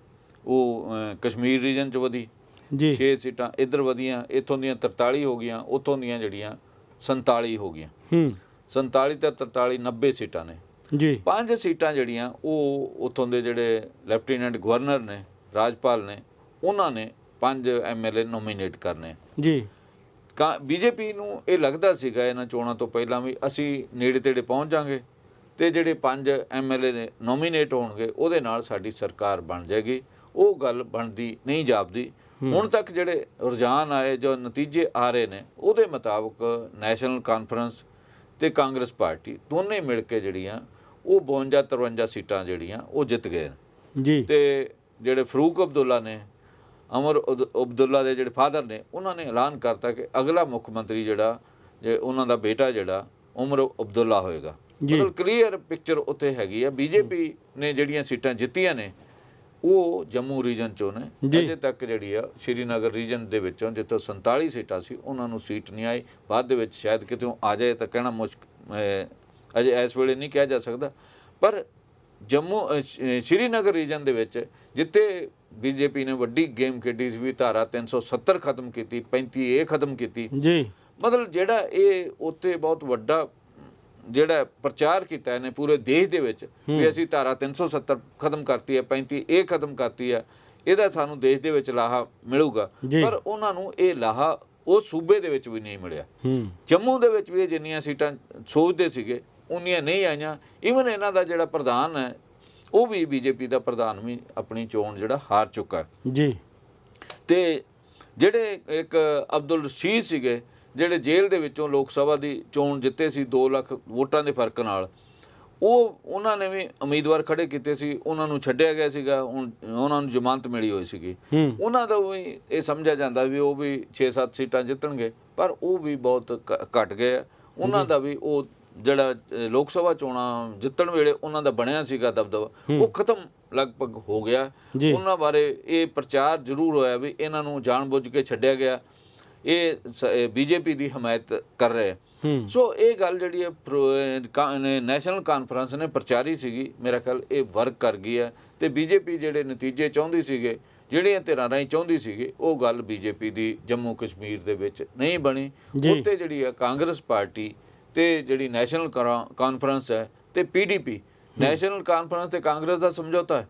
ਉਹ ਕਸ਼ਮੀਰ ਰੀਜਨ ਚ ਵਧੀ। ਜੀ। 6 ਸੀਟਾਂ ਇੱਧਰ ਵਧੀਆਂ ਇੱਥੋਂ ਦੀਆਂ 43 ਹੋ ਗਈਆਂ ਉੱਥੋਂ ਦੀਆਂ ਜਿਹੜੀਆਂ 47 ਹੋ ਗਈਆਂ। ਹੂੰ। 47 ਤੇ 43 90 ਸੀਟਾਂ ਨੇ। ਜੀ। ਪੰਜ ਸੀਟਾਂ ਜਿਹੜੀਆਂ ਉਹ ਉੱਥੋਂ ਦੇ ਜਿਹੜੇ ਲੈਫਟੀਨੈਂਟ ਗਵਰਨਰ ਨੇ ਰਾਜਪਾਲ ਨੇ ਉਹਨਾਂ ਨੇ ਪੰਜ ਐਮਐਲਏ ਨੋਮੀਨੇਟ ਕਰਨੇ। ਜੀ। ਕਾ ਬੀਜੇਪੀ ਨੂੰ ਇਹ ਲੱਗਦਾ ਸੀਗਾ ਇਹਨਾਂ ਚੋਣਾਂ ਤੋਂ ਪਹਿਲਾਂ ਵੀ ਅਸੀਂ ਨੇੜੇ ਤੇੜੇ ਪਹੁੰਚ ਜਾਾਂਗੇ ਤੇ ਜਿਹੜੇ ਪੰਜ ਐਮਐਲਏ ਨੇ ਨੋਮੀਨੇਟ ਹੋਣਗੇ ਉਹਦੇ ਨਾਲ ਸਾਡੀ ਸਰਕਾਰ ਬਣ ਜਾਏਗੀ। ਉਹ ਗੱਲ ਬਣਦੀ ਨਹੀਂ ਜਾਪਦੀ। ਹੁਣ ਤੱਕ ਜਿਹੜੇ ਰੁਝਾਨ ਆਏ ਜੋ ਨਤੀਜੇ ਆ ਰਹੇ ਨੇ ਉਹਦੇ ਮੁਤਾਬਕ ਨੈਸ਼ਨਲ ਕਾਨਫਰੰਸ ਤੇ ਕਾਂਗਰਸ ਪਾਰਟੀ ਦੋਨੇ ਮਿਲ ਕੇ ਜਿਹੜੀਆਂ ਉਹ 52 53 ਸੀਟਾਂ ਜਿਹੜੀਆਂ ਉਹ ਜਿੱਤ ਗਏ ਜੀ। ਤੇ ਜਿਹੜੇ ਫਰੂਕ ਅਬਦੁੱਲਾ ਨੇ ਅਮਰ ਅਬਦੁੱਲਾ ਦੇ ਜਿਹੜੇ ਫਾਦਰ ਨੇ ਉਹਨਾਂ ਨੇ ਐਲਾਨ ਕਰਤਾ ਕਿ ਅਗਲਾ ਮੁੱਖ ਮੰਤਰੀ ਜਿਹੜਾ ਜੇ ਉਹਨਾਂ ਦਾ ਬੇਟਾ ਜਿਹੜਾ ਉਮਰ ਅਬਦੁੱਲਾ ਹੋਏਗਾ। ਮਤਲਬ ਕਲੀਅਰ ਪਿਕਚਰ ਉੱਥੇ ਹੈਗੀ ਆ। ਬੀਜੇਪੀ ਨੇ ਜਿਹੜੀਆਂ ਸੀਟਾਂ ਜਿੱਤੀਆਂ ਨੇ ਉਹ ਜੰਮੂ ਰੀਜਨ ਚੋਂ ਨੇ। ਅਜੇ ਤੱਕ ਜਿਹੜੀ ਆ ਸ਼੍ਰੀਨਗਰ ਰੀਜਨ ਦੇ ਵਿੱਚੋਂ ਜਿੱਥੋਂ 47 ਸੀਟਾਂ ਸੀ ਉਹਨਾਂ ਨੂੰ ਸੀਟ ਨਹੀਂ ਆਈ। ਬਾਅਦ ਦੇ ਵਿੱਚ ਸ਼ਾਇਦ ਕਿਤੇ ਆ ਜਾਏ ਤਾਂ ਕਹਿਣਾ ਮੁਸ਼ਕ ਅਜੇ ਇਸ ਵੇਲੇ ਨਹੀਂ ਕਿਹਾ ਜਾ ਸਕਦਾ। ਪਰ ਜੰਮੂ ਸ਼੍ਰੀਨਗਰ ਰੀਜਨ ਦੇ ਵਿੱਚ ਜਿੱਥੇ ਬੀਜੇਪੀ ਨੇ ਵੱਡੀ ਗੇਮ ਖੇਡੀ ਸੀ ਵੀ ਧਾਰਾ 370 ਖਤਮ ਕੀਤੀ 35 ਇਹ ਖਤਮ ਕੀਤੀ। ਜੀ। ਮਤਲਬ ਜਿਹੜਾ ਇਹ ਉੱਤੇ ਬਹੁਤ ਵੱਡਾ ਜਿਹੜਾ ਪ੍ਰਚਾਰ ਕੀਤਾ ਇਹਨੇ ਪੂਰੇ ਦੇਸ਼ ਦੇ ਵਿੱਚ ਵੀ ਅਸੀਂ ਧਾਰਾ 370 ਖਤਮ ਕਰਤੀ ਹੈ 35 ਇਹ ਖਤਮ ਕਰਤੀ ਹੈ ਇਹਦਾ ਸਾਨੂੰ ਦੇਸ਼ ਦੇ ਵਿੱਚ ਲਾਹਾ ਮਿਲੂਗਾ। ਪਰ ਉਹਨਾਂ ਨੂੰ ਇਹ ਲਾਹਾ ਉਹ ਸੂਬੇ ਦੇ ਵਿੱਚ ਵੀ ਨਹੀਂ ਮਿਲਿਆ। ਜੰਮੂ ਦੇ ਵਿੱਚ ਵੀ ਜਿੰਨੀਆਂ ਸੀਟਾਂ ਸੋਚਦੇ ਸੀਗੇ ਉਨੀਆਂ ਨਹੀਂ ਆਈਆਂ। ਈਵਨ ਇਹਨਾਂ ਦਾ ਜਿਹੜਾ ਪ੍ਰਧਾਨ ਹੈ ਉਹ ਵੀ ਬੀਜੇਪੀ ਦਾ ਪ੍ਰਧਾਨ ਵੀ ਆਪਣੀ ਚੋਣ ਜਿਹੜਾ ਹਾਰ ਚੁੱਕਾ ਜੀ। ਤੇ ਜਿਹੜੇ ਇੱਕ ਅਬਦੁਲ ਰਸ਼ੀਦ ਸੀਗੇ ਜਿਹੜੇ ਜੇਲ੍ਹ ਦੇ ਵਿੱਚੋਂ ਲੋਕ ਸਭਾ ਦੀ ਚੋਣ ਜਿੱਤੇ ਸੀ 2 ਲੱਖ ਵੋਟਾਂ ਦੇ ਫ਼ਰਕ ਨਾਲ ਉਹ ਉਹਨਾਂ ਨੇ ਵੀ ਉਮੀਦਵਾਰ ਖੜੇ ਕੀਤੇ ਸੀ ਉਹਨਾਂ ਨੂੰ ਛੱਡਿਆ ਗਿਆ ਸੀਗਾ ਹੁਣ ਉਹਨਾਂ ਨੂੰ ਜ਼ਮਾਨਤ ਮਿਲੀ ਹੋਈ ਸੀਗੀ। ਉਹਨਾਂ ਦਾ ਵੀ ਇਹ ਸਮਝਿਆ ਜਾਂਦਾ ਵੀ ਉਹ ਵੀ 6-7 ਸੀਟਾਂ ਜਿੱਤਣਗੇ ਪਰ ਉਹ ਵੀ ਬਹੁਤ ਘਟ ਗਏ ਉਹਨਾਂ ਦਾ ਵੀ ਉਹ ਜਿਹੜਾ ਲੋਕ ਸਭਾ ਚੋਣਾਂ ਜਿੱਤਣ ਵੇਲੇ ਉਹਨਾਂ ਦਾ ਬਣਿਆ ਸੀਗਾ ਦਬਦਬਾ ਉਹ ਖਤਮ ਲਗਭਗ ਹੋ ਗਿਆ। ਉਹਨਾਂ ਬਾਰੇ ਇਹ ਪ੍ਰਚਾਰ ਜ਼ਰੂਰ ਹੋਇਆ ਵੀ ਇਹਨਾਂ ਨੂੰ ਜਾਣਬੁੱਝ ਕੇ ਛੱਡਿਆ ਗਿਆ। ਇਹ ਬੀਜੇਪੀ ਦੀ ਹਮਾਇਤ ਕਰ ਰਹੇ ਸੋ ਇਹ ਗੱਲ ਜਿਹੜੀ ਹੈ ਨੈਸ਼ਨਲ ਕਾਨਫਰੰਸ ਨੇ ਪ੍ਰਚਾਰੀ ਸੀਗੀ। ਮੇਰਾ ਖਿਆਲ ਇਹ ਵਰਕ ਕਰ ਗਈ ਹੈ। ਤੇ ਬੀਜੇਪੀ ਜਿਹੜੇ ਨਤੀਜੇ ਚਾਹੁੰਦੀ ਸੀਗੇ ਜਿਹੜੀਆਂ ਧਿਰਾਂ ਰਾਹੀਂ ਚਾਹੁੰਦੀ ਸੀਗੀ ਉਹ ਗੱਲ ਬੀਜੇਪੀ ਦੀ ਜੰਮੂ ਕਸ਼ਮੀਰ ਦੇ ਵਿੱਚ ਨਹੀਂ ਬਣੀ। ਉੱਤੇ ਜਿਹੜੀ ਹੈ ਕਾਂਗਰਸ ਪਾਰਟੀ ਤੇ ਜਿਹੜੀ ਨੈਸ਼ਨਲ ਕਾਨਫਰੰਸ ਹੈ ਤੇ ਪੀਡੀਪੀ ਨੈਸ਼ਨਲ ਕਾਨਫਰੰਸ ਤੇ ਕਾਂਗਰਸ ਦਾ ਸਮਝੌਤਾ ਹੈ।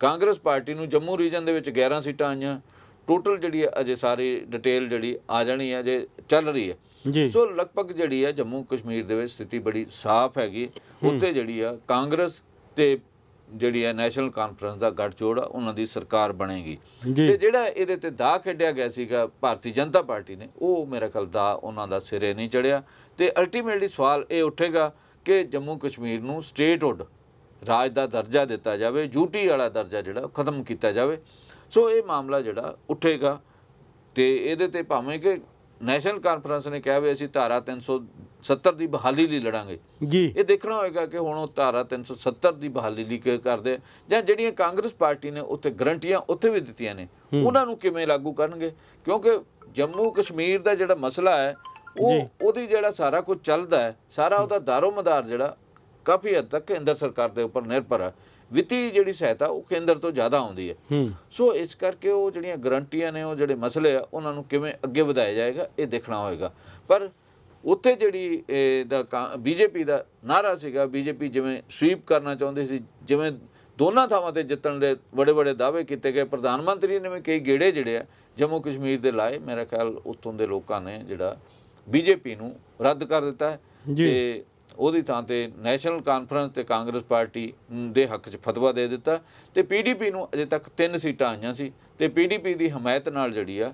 ਕਾਂਗਰਸ ਪਾਰਟੀ ਨੂੰ ਜੰਮੂ ਰੀਜਨ ਦੇ ਵਿੱਚ 11 ਸੀਟਾਂ ਆਈਆਂ। ਟੋਟਲ ਜਿਹੜੀ ਹੈ ਅਜੇ ਸਾਰੀ ਡਿਟੇਲ ਜਿਹੜੀ ਆ ਜਾਣੀ ਹੈ ਅਜੇ ਚੱਲ ਰਹੀ ਹੈ। ਜੀ। ਸੋ ਲਗਭਗ ਜਿਹੜੀ ਹੈ ਜੰਮੂ ਕਸ਼ਮੀਰ ਦੇ ਵਿੱਚ ਸਥਿਤੀ ਬੜੀ ਸਾਫ਼ ਹੈਗੀ ਉੱਤੇ ਜਿਹੜੀ ਆ ਕਾਂਗਰਸ ਤੇ ਜਿਹੜੀ ਹੈ ਨੈਸ਼ਨਲ ਕਾਨਫਰੰਸ ਦਾ ਗੱਠਜੋੜ ਆ ਉਹਨਾਂ ਦੀ ਸਰਕਾਰ ਬਣੇਗੀ। ਤੇ ਜਿਹੜਾ ਇਹਦੇ ਤੇ ਦਾ ਖੇਡਿਆ ਗਿਆ ਸੀਗਾ ਭਾਰਤੀ ਜਨਤਾ ਪਾਰਟੀ ਨੇ ਉਹ ਮੇਰਾ ਖਿਆਲ ਦਾ ਉਹਨਾਂ ਦਾ ਸਿਰੇ ਨਹੀਂ ਚੜਿਆ। ਤੇ ਅਲਟੀਮੇਟਲੀ ਸਵਾਲ ਇਹ ਉੱਠੇਗਾ ਕਿ ਜੰਮੂ ਕਸ਼ਮੀਰ ਨੂੰ ਸਟੇਟਹੁੱਡ ਰਾਜ ਦਾ ਦਰਜਾ ਦਿੱਤਾ ਜਾਵੇ ਯੂਟੀ ਵਾਲਾ ਦਰਜਾ ਜਿਹੜਾ ਖਤਮ ਕੀਤਾ ਜਾਵੇ। ਸੋ ਇਹ ਮਾਮਲਾ ਜਿਹੜਾ ਉੱਠੇਗਾ ਤੇ ਇਹਦੇ ਤੇ ਭਾਵੇਂ ਕਿ ਨੈਸ਼ਨਲ ਕਾਨਫਰੰਸ ਨੇ ਕਿਹਾ ਵੀ ਅਸੀਂ ਧਾਰਾ 370 ਦੀ ਬਹਾਲੀ ਲਈ ਲੜਾਂਗੇ। ਜੀ। ਇਹ ਦੇਖਣਾ ਹੋਏਗਾ ਕਿ ਹੁਣ ਉਹ ਧਾਰਾ 370 ਦੀ ਬਹਾਲੀ ਲਈ ਕੀ ਕਰਦੇ ਜਾਂ ਜਿਹੜੀਆਂ ਕਾਂਗਰਸ ਪਾਰਟੀ ਨੇ ਉੱਥੇ ਗਰੰਟੀਆਂ ਉੱਥੇ ਵੀ ਦਿੱਤੀਆਂ ਨੇ ਉਹਨਾਂ ਨੂੰ ਕਿਵੇਂ ਲਾਗੂ ਕਰਨਗੇ? ਕਿਉਂਕਿ ਜੰਮੂ ਕਸ਼ਮੀਰ ਦਾ ਜਿਹੜਾ ਮਸਲਾ ਹੈ ਉਹ ਉਹਦੀ ਜਿਹੜਾ ਸਾਰਾ ਕੁਝ ਚੱਲਦਾ ਹੈ ਸਾਰਾ ਉਹਦਾ ਦਾਰੋਮਦਾਰ ਜਿਹੜਾ ਕਾਫੀ ਹੱਦ ਤੱਕ ਕੇਂਦਰ ਸਰਕਾਰ ਦੇ ਉੱਪਰ ਨਿਰਭਰ ਹੈ ਵਿੱਤੀ ਜਿਹੜੀ ਸਹਾਇਤਾ ਉਹ ਕੇਂਦਰ ਤੋਂ ਜ਼ਿਆਦਾ ਆਉਂਦੀ ਹੂੰ। ਸੋ ਇਸ ਕਰਕੇ ਉਹ ਜਿਹੜੀਆਂ ਗਰੰਟੀਆਂ ਨੇ ਉਹ ਜਿਹੜੇ ਮਸਲੇ ਆ ਉਹਨਾਂ ਨੂੰ ਕਿਵੇਂ ਅੱਗੇ ਵਧਾਇਆ ਜਾਏਗਾ ਇਹ ਦੇਖਣਾ ਹੋਏਗਾ। ਪਰ ਉੱਥੇ ਜਿਹੜੀ ਦਾ ਬੀਜੇਪੀ ਦਾ ਨਾਰਾ ਸੀਗਾ ਬੀਜੇਪੀ ਜਿਵੇਂ ਸਵੀਪ ਕਰਨਾ ਚਾਹੁੰਦੀ ਸੀ ਜਿਵੇਂ ਦੋਨਾਂ ਥਾਵਾਂ ਤੇ ਜਿੱਤਣ ਦੇ ਬੜੇ ਬੜੇ ਦਾਅਵੇ ਕੀਤੇ ਗਏ। ਪ੍ਰਧਾਨ ਮੰਤਰੀ ਨੇ ਵੀ ਕਈ ਗੇੜੇ ਜਿਹੜੇ ਆ ਜੰਮੂ ਕਸ਼ਮੀਰ ਦੇ ਲਾਏ। ਮੇਰਾ ਖਿਆਲ ਉੱਥੋਂ ਦੇ ਲੋਕਾਂ ਨੇ ਜਿਹੜਾ ਬੀਜੇਪੀ ਨੂੰ ਰੱਦ ਕਰ ਦਿੱਤਾ ਹੈ। ਤੇ ਉਹਦੀ ਥਾਂ ਤੇ ਨੈਸ਼ਨਲ ਕਾਨਫਰੰਸ ਤੇ ਕਾਂਗਰਸ ਪਾਰਟੀ ਦੇ ਹੱਕ 'ਚ ਫਤਵਾ ਦੇ ਦਿੱਤਾ। ਤੇ ਪੀਡੀਪੀ ਨੂੰ ਅਜੇ ਤੱਕ ਤਿੰਨ ਸੀਟਾਂ ਆਈਆਂ ਸੀ। ਤੇ ਪੀਡੀਪੀ ਦੀ ਹਮਾਇਤ ਨਾਲ ਜਿਹੜੀ ਆ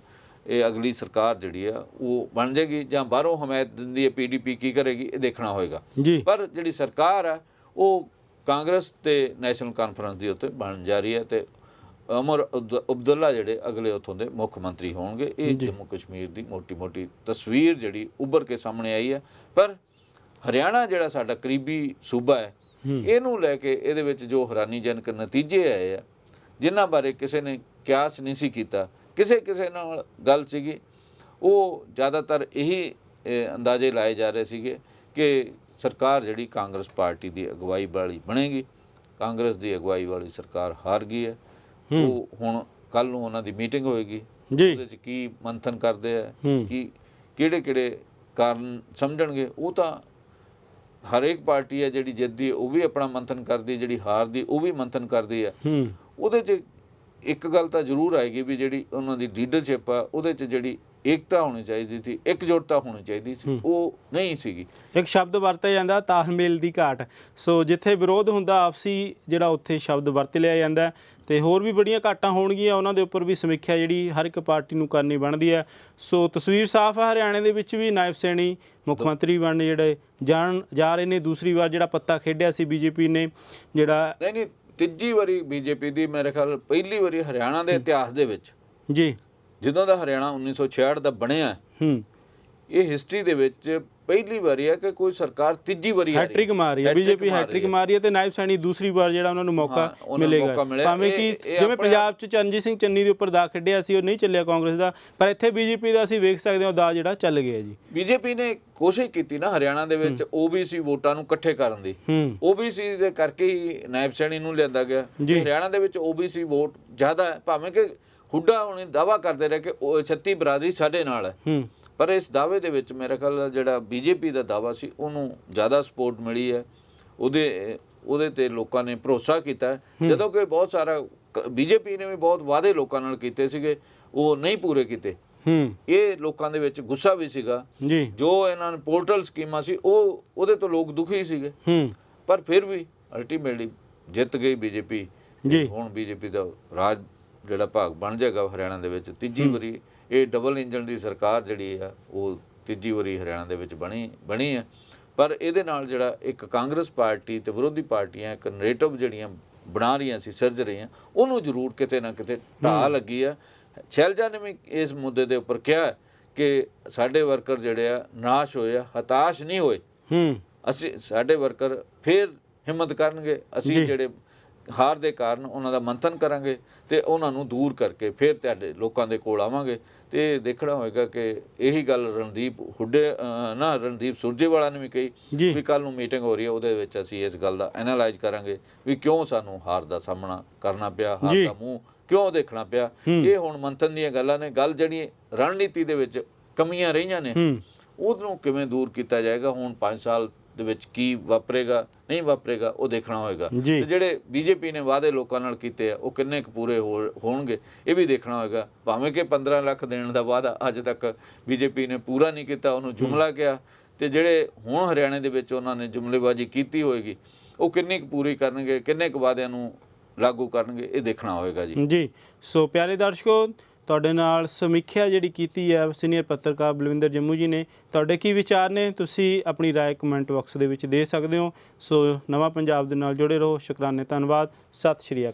ਇਹ ਅਗਲੀ ਸਰਕਾਰ ਜਿਹੜੀ ਆ ਉਹ ਬਣ ਜਾਏਗੀ ਜਾਂ ਬਾਹਰੋਂ ਹਮਾਇਤ ਦਿੰਦੀ ਹੈ ਪੀਡੀਪੀ ਕੀ ਕਰੇਗੀ ਇਹ ਦੇਖਣਾ ਹੋਏਗਾ। ਪਰ ਜਿਹੜੀ ਸਰਕਾਰ ਆ ਉਹ ਕਾਂਗਰਸ ਤੇ ਨੈਸ਼ਨਲ ਕਾਨਫਰੰਸ ਦੀ ਉੱਤੇ ਬਣ ਜਾ ਰਹੀ ਹੈ ਤੇ ਅਮਰ ਅਬਦ- ਅਬਦੁੱਲਾ ਜਿਹੜੇ ਅਗਲੇ ਉੱਥੋਂ ਦੇ ਮੁੱਖ ਮੰਤਰੀ ਹੋਣਗੇ ਇਹ ਜੰਮੂ ਕਸ਼ਮੀਰ ਦੀ ਮੋਟੀ-ਮੋਟੀ ਤਸਵੀਰ ਜਿਹੜੀ ਉੱਭਰ ਕੇ ਸਾਹਮਣੇ ਆਈ ਹੈ। ਪਰ ਹਰਿਆਣਾ ਜਿਹੜਾ ਸਾਡਾ ਕਰੀਬੀ ਸੂਬਾ ਹੈ। ਇਹਨੂੰ ਲੈ ਕੇ ਇਹਦੇ ਵਿੱਚ ਜੋ ਹੈਰਾਨੀਜਨਕ ਨਤੀਜੇ ਆਏ ਆ ਜਿਨ੍ਹਾਂ ਬਾਰੇ ਕਿਸੇ ਨੇ ਕਿਆਸ ਨਹੀਂ ਸੀ ਕੀਤਾ ਕਿਸੇ ਕਿਸੇ ਨਾਲ ਗੱਲ ਸੀਗੀ। ਉਹ ਜ਼ਿਆਦਾਤਰ ਇਹੀ ਅੰਦਾਜ਼ੇ ਲਾਏ ਜਾ ਰਹੇ ਸੀਗੇ ਕਿ ਸਰਕਾਰ ਜਿਹੜੀ ਕਾਂਗਰਸ ਪਾਰਟੀ ਦੀ ਅਗਵਾਈ ਵਾਲੀ ਬਣੇਗੀ ਕਾਂਗਰਸ ਦੀ ਅਗਵਾਈ ਵਾਲੀ ਸਰਕਾਰ ਹਾਰ ਗਈ ਹੈ। ਉਹ ਹੁਣ ਕੱਲ ਨੂੰ ਉਹਨਾਂ ਦੀ ਮੀਟਿੰਗ ਹੋਏਗੀ। ਜੀ। ਉਹਦੇ ਚ ਕੀ ਮੰਥਨ ਕਰਦੇ ਆ। ਕੀ ਕਿਹੜੇ ਕਿਹੜੇ ਕਾਰਨ ਸਮਝਣਗੇ। ਉਹ ਤਾਂ ਹਰੇਕ ਪਾਰਟੀ ਹੈ ਜਿਹੜੀ ਜਿੱਤਦੀ ਉਹ ਵੀ ਆਪਣਾ ਮੰਥਨ ਕਰਦੀ ਜਿਹੜੀ ਹਾਰਦੀ ਉਹ ਵੀ ਮੰਥਨ ਕਰਦੀ ਹੈ। ਹੂੰ। ਉਹਦੇ 'ਚ ਇੱਕ ਗੱਲ ਤਾਂ ਜ਼ਰੂਰ ਆਏਗੀ ਵੀ ਜਿਹੜੀ ਉਹਨਾਂ ਦੀ ਲੀਡਰਸ਼ਿਪ ਆ ਉਹਦੇ 'ਚ ਜਿਹੜੀ ਏਕਤਾ ਹੋਣੀ ਚਾਹੀਦੀ ਸੀ ਇਕਜੁੱਟਤਾ ਹੋਣੀ ਚਾਹੀਦੀ ਸੀ ਉਹ ਨਹੀਂ ਸੀਗੀ। ਇੱਕ ਸ਼ਬਦ ਵਰਤਿਆ ਜਾਂਦਾ ਤਾਲਮੇਲ ਦੀ ਘਾਟ। ਸੋ ਜਿੱਥੇ ਵਿਰੋਧ ਹੁੰਦਾ ਆਪਸੀ ਜਿਹੜਾ ਉੱਥੇ ਸ਼ਬਦ ਵਰਤ ਲਿਆ ਜਾਂਦਾ ਤੇ ਹੋਰ ਵੀ ਬੜੀਆਂ ਘਾਟਾਂ ਹੋਣਗੀਆਂ ਉਹਨਾਂ ਦੇ ਉੱਪਰ ਵੀ ਸਮੀਖਿਆ ਜਿਹੜੀ ਹਰ ਇੱਕ ਪਾਰਟੀ ਨੂੰ ਕਰਨੀ ਬਣਦੀ ਹੈ। ਸੋ ਤਸਵੀਰ ਸਾਫ਼ ਹੈ ਹਰਿਆਣੇ ਦੇ ਵਿੱਚ ਵੀ ਨਾਇਬ ਸੈਣੀ ਮੁੱਖ ਮੰਤਰੀ ਬਣਨ ਜਿਹੜੇ ਜਾਣ ਜਾ ਰਹੇ ਨੇ। ਦੂਸਰੀ ਵਾਰ ਜਿਹੜਾ ਪੱਤਾ ਖੇਡਿਆ ਸੀ ਬੀਜੇਪੀ ਨੇ ਜਿਹੜਾ ਨਹੀਂ ਨਹੀਂ ਤੀਜੀ ਵਾਰੀ ਬੀਜੇਪੀ ਦੀ ਮੇਰੇ ਖਿਆਲ ਪਹਿਲੀ ਵਾਰੀ ਹਰਿਆਣਾ ਦੇ ਇਤਿਹਾਸ ਦੇ ਵਿੱਚ। ਜੀ। ਜਦੋਂ ਦਾ ਹਰਿਆਣਾ 1966 ਦਾ ਬਣਿਆ ਹੂੰ ਇਹ ਹਿਸਟਰੀ ਦੇ ਵਿੱਚ ਪਹਿਲੀ ਵਾਰੀ ਹੈ ਕਿ ਕੋਈ ਸਰਕਾਰ ਤੀਜੀ ਵਾਰੀ ਆ ਹੈਟ੍ਰਿਕ ਮਾਰ ਰਹੀ ਹੈ ਬੀਜੇਪੀ ਹੈਟ੍ਰਿਕ। ਮਾਰ ਰਹੀ ਹੈ ਤੇ ਨਾਇਬ ਸੈਣੀ ਦੂਸਰੀ ਵਾਰ ਜਿਹੜਾ ਉਹਨਾਂ ਨੂੰ ਮੌਕਾ ਮਿਲੇਗਾ। ਭਾਵੇਂ ਕਿ ਜਿਵੇਂ ਪੰਜਾਬ 'ਚ ਚਰਨਜੀਤ ਸਿੰਘ ਚੰਨੀ ਦੇ ਉੱਪਰ ਦਾ ਖੇਡਿਆ ਸੀ ਉਹ ਨਹੀਂ ਚੱਲਿਆ ਕਾਂਗਰਸ ਦਾ ਪਰ ਇੱਥੇ ਬੀਜੇਪੀ ਦਾ ਅਸੀਂ ਵੇਖ ਸਕਦੇ ਹਾਂ ਦਾ ਜਿਹੜਾ ਚੱਲ ਗਿਆ ਜੀ। ਬੀਜੇਪੀ ਨੇ ਕੋਸ਼ਿਸ਼ ਕੀਤੀ ਨਾ ਹਰਿਆਣਾ ਦੇ ਵਿੱਚ OBC ਵੋਟਾਂ ਨੂੰ ਇਕੱਠੇ ਕਰਨ ਦੀ। OBC ਦੇ ਕਰਕੇ ਹੀ ਨਾਇਬ ਸੈਣੀ ਨੂੰ ਲਿਆਂਦਾ ਗਿਆ। ਹਰਿਆਣਾ ਦੇ ਵਿੱਚ OBC ਵੋਟ ਜ਼ਿਆਦਾ ਹੈ ਭਾਵੇਂ ਕਿ ਹੁੱਡਾ ਹੁਣ ਦਾਵਾ ਕਰਦੇ ਰਹੇ ਕਿ ਉਹ 36 ਬਰਾਦਰੀ ਸਾਡੇ ਨਾਲ ਹੂੰ। ਪਰ ਇਸ ਦਾਅਵੇ ਦੇ ਵਿੱਚ ਮੇਰੇ ਖਿਆਲ ਜਿਹੜਾ ਬੀਜੇਪੀ ਦਾ ਦਾਅਵਾ ਸੀ ਉਹਨੂੰ ਜ਼ਿਆਦਾ ਸਪੋਰਟ ਮਿਲੀ ਹੈ। ਉਹਦੇ ਉਹਦੇ ਤੇ ਲੋਕਾਂ ਨੇ ਭਰੋਸਾ ਕੀਤਾ। ਜਦੋਂ ਕਿ ਬਹੁਤ ਸਾਰਾ ਬੀਜੇਪੀ ਨੇ ਵੀ ਬਹੁਤ ਵਾਅਦੇ ਲੋਕਾਂ ਨਾਲ ਕੀਤੇ ਸੀਗੇ ਉਹ ਨਹੀਂ ਪੂਰੇ ਕੀਤੇ। ਹੂੰ। ਇਹ ਲੋਕਾਂ ਦੇ ਵਿੱਚ ਗੁੱਸਾ ਵੀ ਸੀਗਾ। ਜੀ। ਜੋ ਇਹਨਾਂ ਨੇ ਪੋਰਟਲ ਸਕੀਮਾਂ ਸੀ ਉਹ ਉਹਦੇ ਤੋਂ ਲੋਕ ਦੁਖੀ ਸੀਗੇ। ਹੂੰ। ਪਰ ਫਿਰ ਵੀ ਅਲਟੀਮੇਟਲੀ ਜਿੱਤ ਗਈ ਬੀਜੇਪੀ। ਜੀ। ਹੁਣ ਬੀਜੇਪੀ ਦਾ ਰਾਜ ਜਿਹੜਾ ਭਾਗ ਬਣ ਜਾਏਗਾ ਹਰਿਆਣਾ ਦੇ ਵਿੱਚ ਤੀਜੀ ਵਾਰੀ ਇਹ ਡਬਲ ਇੰਜਨ ਦੀ ਸਰਕਾਰ ਜਿਹੜੀ ਆ ਉਹ ਤੀਜੀ ਵਾਰੀ ਹਰਿਆਣਾ ਦੇ ਵਿੱਚ ਬਣੀ ਬਣੀ ਹੈ ਪਰ ਇਹਦੇ ਨਾਲ ਜਿਹੜਾ ਇੱਕ ਕਾਂਗਰਸ ਪਾਰਟੀ ਤੇ ਵਿਰੋਧੀ ਪਾਰਟੀਆਂ ਇੱਕ ਨੈਰੇਟਿਵ ਜਿਹੜੀਆਂ ਬਣਾ ਰਹੀਆਂ ਸੀ ਸਿਰਜ ਰਹੀਆਂ ਉਹਨੂੰ ਜ਼ਰੂਰ ਕਿਤੇ ਨਾ ਕਿਤੇ ਢਾਹ ਲੱਗੀ ਆ। ਸ਼ੈਲਜਾ ਨੇ ਵੀ ਇਸ ਮੁੱਦੇ ਦੇ ਉੱਪਰ ਕਿਹਾ ਕਿ ਸਾਡੇ ਵਰਕਰ ਜਿਹੜੇ ਆ ਨਾਸ਼ ਹੋਏ ਆ ਹਤਾਸ਼ ਨਹੀਂ ਹੋਏ। ਹੂੰ। ਅਸੀਂ ਸਾਡੇ ਵਰਕਰ ਫੇਰ ਹਿੰਮਤ ਕਰਨਗੇ। ਅਸੀਂ ਜਿਹੜੇ ਹਾਰ ਦੇ ਕਾਰਨ ਉਹਨਾਂ ਦਾ ਮੰਥਨ ਕਰਾਂਗੇ ਤੇ ਉਹਨਾਂ ਨੂੰ ਦੂਰ ਕਰਕੇ ਫਿਰ ਤੁਹਾਡੇ ਲੋਕਾਂ ਦੇ ਕੋਲ ਆਵਾਂਗੇ। ਤੇ ਦੇਖਣਾ ਹੋਏਗਾ ਕਿ ਇਹੀ ਗੱਲ ਰਣਦੀਪ ਹੁੱਡੇ ਨਾ ਰਣਦੀਪ ਸੁਰਜੇਵਾਲਾ ਨੇ ਵੀ ਕਹੀ ਵੀ ਕੱਲ ਨੂੰ ਮੀਟਿੰਗ ਹੋ ਰਹੀ ਹੈ ਉਹਦੇ ਵਿੱਚ ਅਸੀਂ ਇਸ ਗੱਲ ਦਾ ਐਨਾਲਾਈਜ਼ ਕਰਾਂਗੇ ਵੀ ਕਿਉਂ ਸਾਨੂੰ ਹਾਰ ਦਾ ਸਾਹਮਣਾ ਕਰਨਾ ਪਿਆ ਹਾਰ। ਦਾ ਮੂੰਹ ਕਿਉਂ ਦੇਖਣਾ ਪਿਆ। ਇਹ ਹੁਣ ਮੰਥਨ ਦੀਆਂ ਗੱਲਾਂ ਨੇ ਗੱਲ ਜਿਹੜੀ ਰਣਨੀਤੀ ਦੇ ਵਿੱਚ ਕਮੀਆਂ ਰਹੀਆਂ ਨੇ ਉਹਨੂੰ ਕਿਵੇਂ ਦੂਰ ਕੀਤਾ ਜਾਏਗਾ ਹੁਣ 5 ਸਾਲ ਦੇ ਵਿੱਚ ਕੀ ਵਾਪਰੇਗਾ ਨਹੀਂ ਵਾਪਰੇਗਾ ਉਹ ਦੇਖਣਾ ਹੋਏਗਾ। ਤੇ ਜਿਹੜੇ ਬੀਜੇਪੀ ਨੇ ਵਾਅਦੇ ਲੋਕਾਂ ਨਾਲ ਕੀਤੇ ਆ ਉਹ ਕਿੰਨੇ ਕੁ ਪੂਰੇ ਹੋਣਗੇ ਇਹ ਵੀ ਦੇਖਣਾ ਹੋਏਗਾ। ਭਾਵੇਂ ਕਿ 15 ਲੱਖ ਦੇਣ ਦਾ ਵਾਅਦਾ ਅੱਜ ਤੱਕ ਬੀਜੇਪੀ ਨੇ ਪੂਰਾ ਨਹੀਂ ਕੀਤਾ ਉਹਨੂੰ ਜੁਮਲਾ ਕਿਹਾ। ਤੇ ਜਿਹੜੇ ਹੁਣ ਹਰਿਆਣੇ ਦੇ ਵਿੱਚ ਉਹਨਾਂ ਨੇ ਜੁਮਲੇਬਾਜ਼ੀ ਕੀਤੀ ਹੋਏਗੀ ਉਹ ਕਿੰਨੀ ਕੁ ਪੂਰੀ ਕਰਨਗੇ ਕਿੰਨੇ ਕੁ ਵਾਅਦਿਆਂ ਨੂੰ ਲਾਗੂ ਕਰਨਗੇ ਇਹ ਦੇਖਣਾ ਹੋਏਗਾ ਜੀ। ਜੀ। ਸੋ ਪਿਆਰੇ ਦਰਸ਼ਕੋ ਤੁਹਾਡੇ ਨਾਲ ਸਮੀਖਿਆ ਜਿਹੜੀ ਕੀਤੀ ਹੈ ਸੀਨੀਅਰ ਪੱਤਰਕਾਰ ਬਲਵਿੰਦਰ ਜੰਮੂ ਜੀ ਨੇ ਤੁਹਾਡੇ ਕੀ ਵਿਚਾਰ ਨੇ ਤੁਸੀਂ ਆਪਣੀ رائے ਕਮੈਂਟ ਬਾਕਸ ਦੇ ਵਿੱਚ ਦੇ ਸਕਦੇ ਹੋ ਸੋ ਨਵਾਂ ਪੰਜਾਬ ਦੇ ਨਾਲ ਜੁੜੇ ਰਹੋ ਸ਼ੁਕਰਾਨੇ ਧੰਨਵਾਦ ਸਤਿ ਸ਼੍ਰੀ ਅਕਾਲ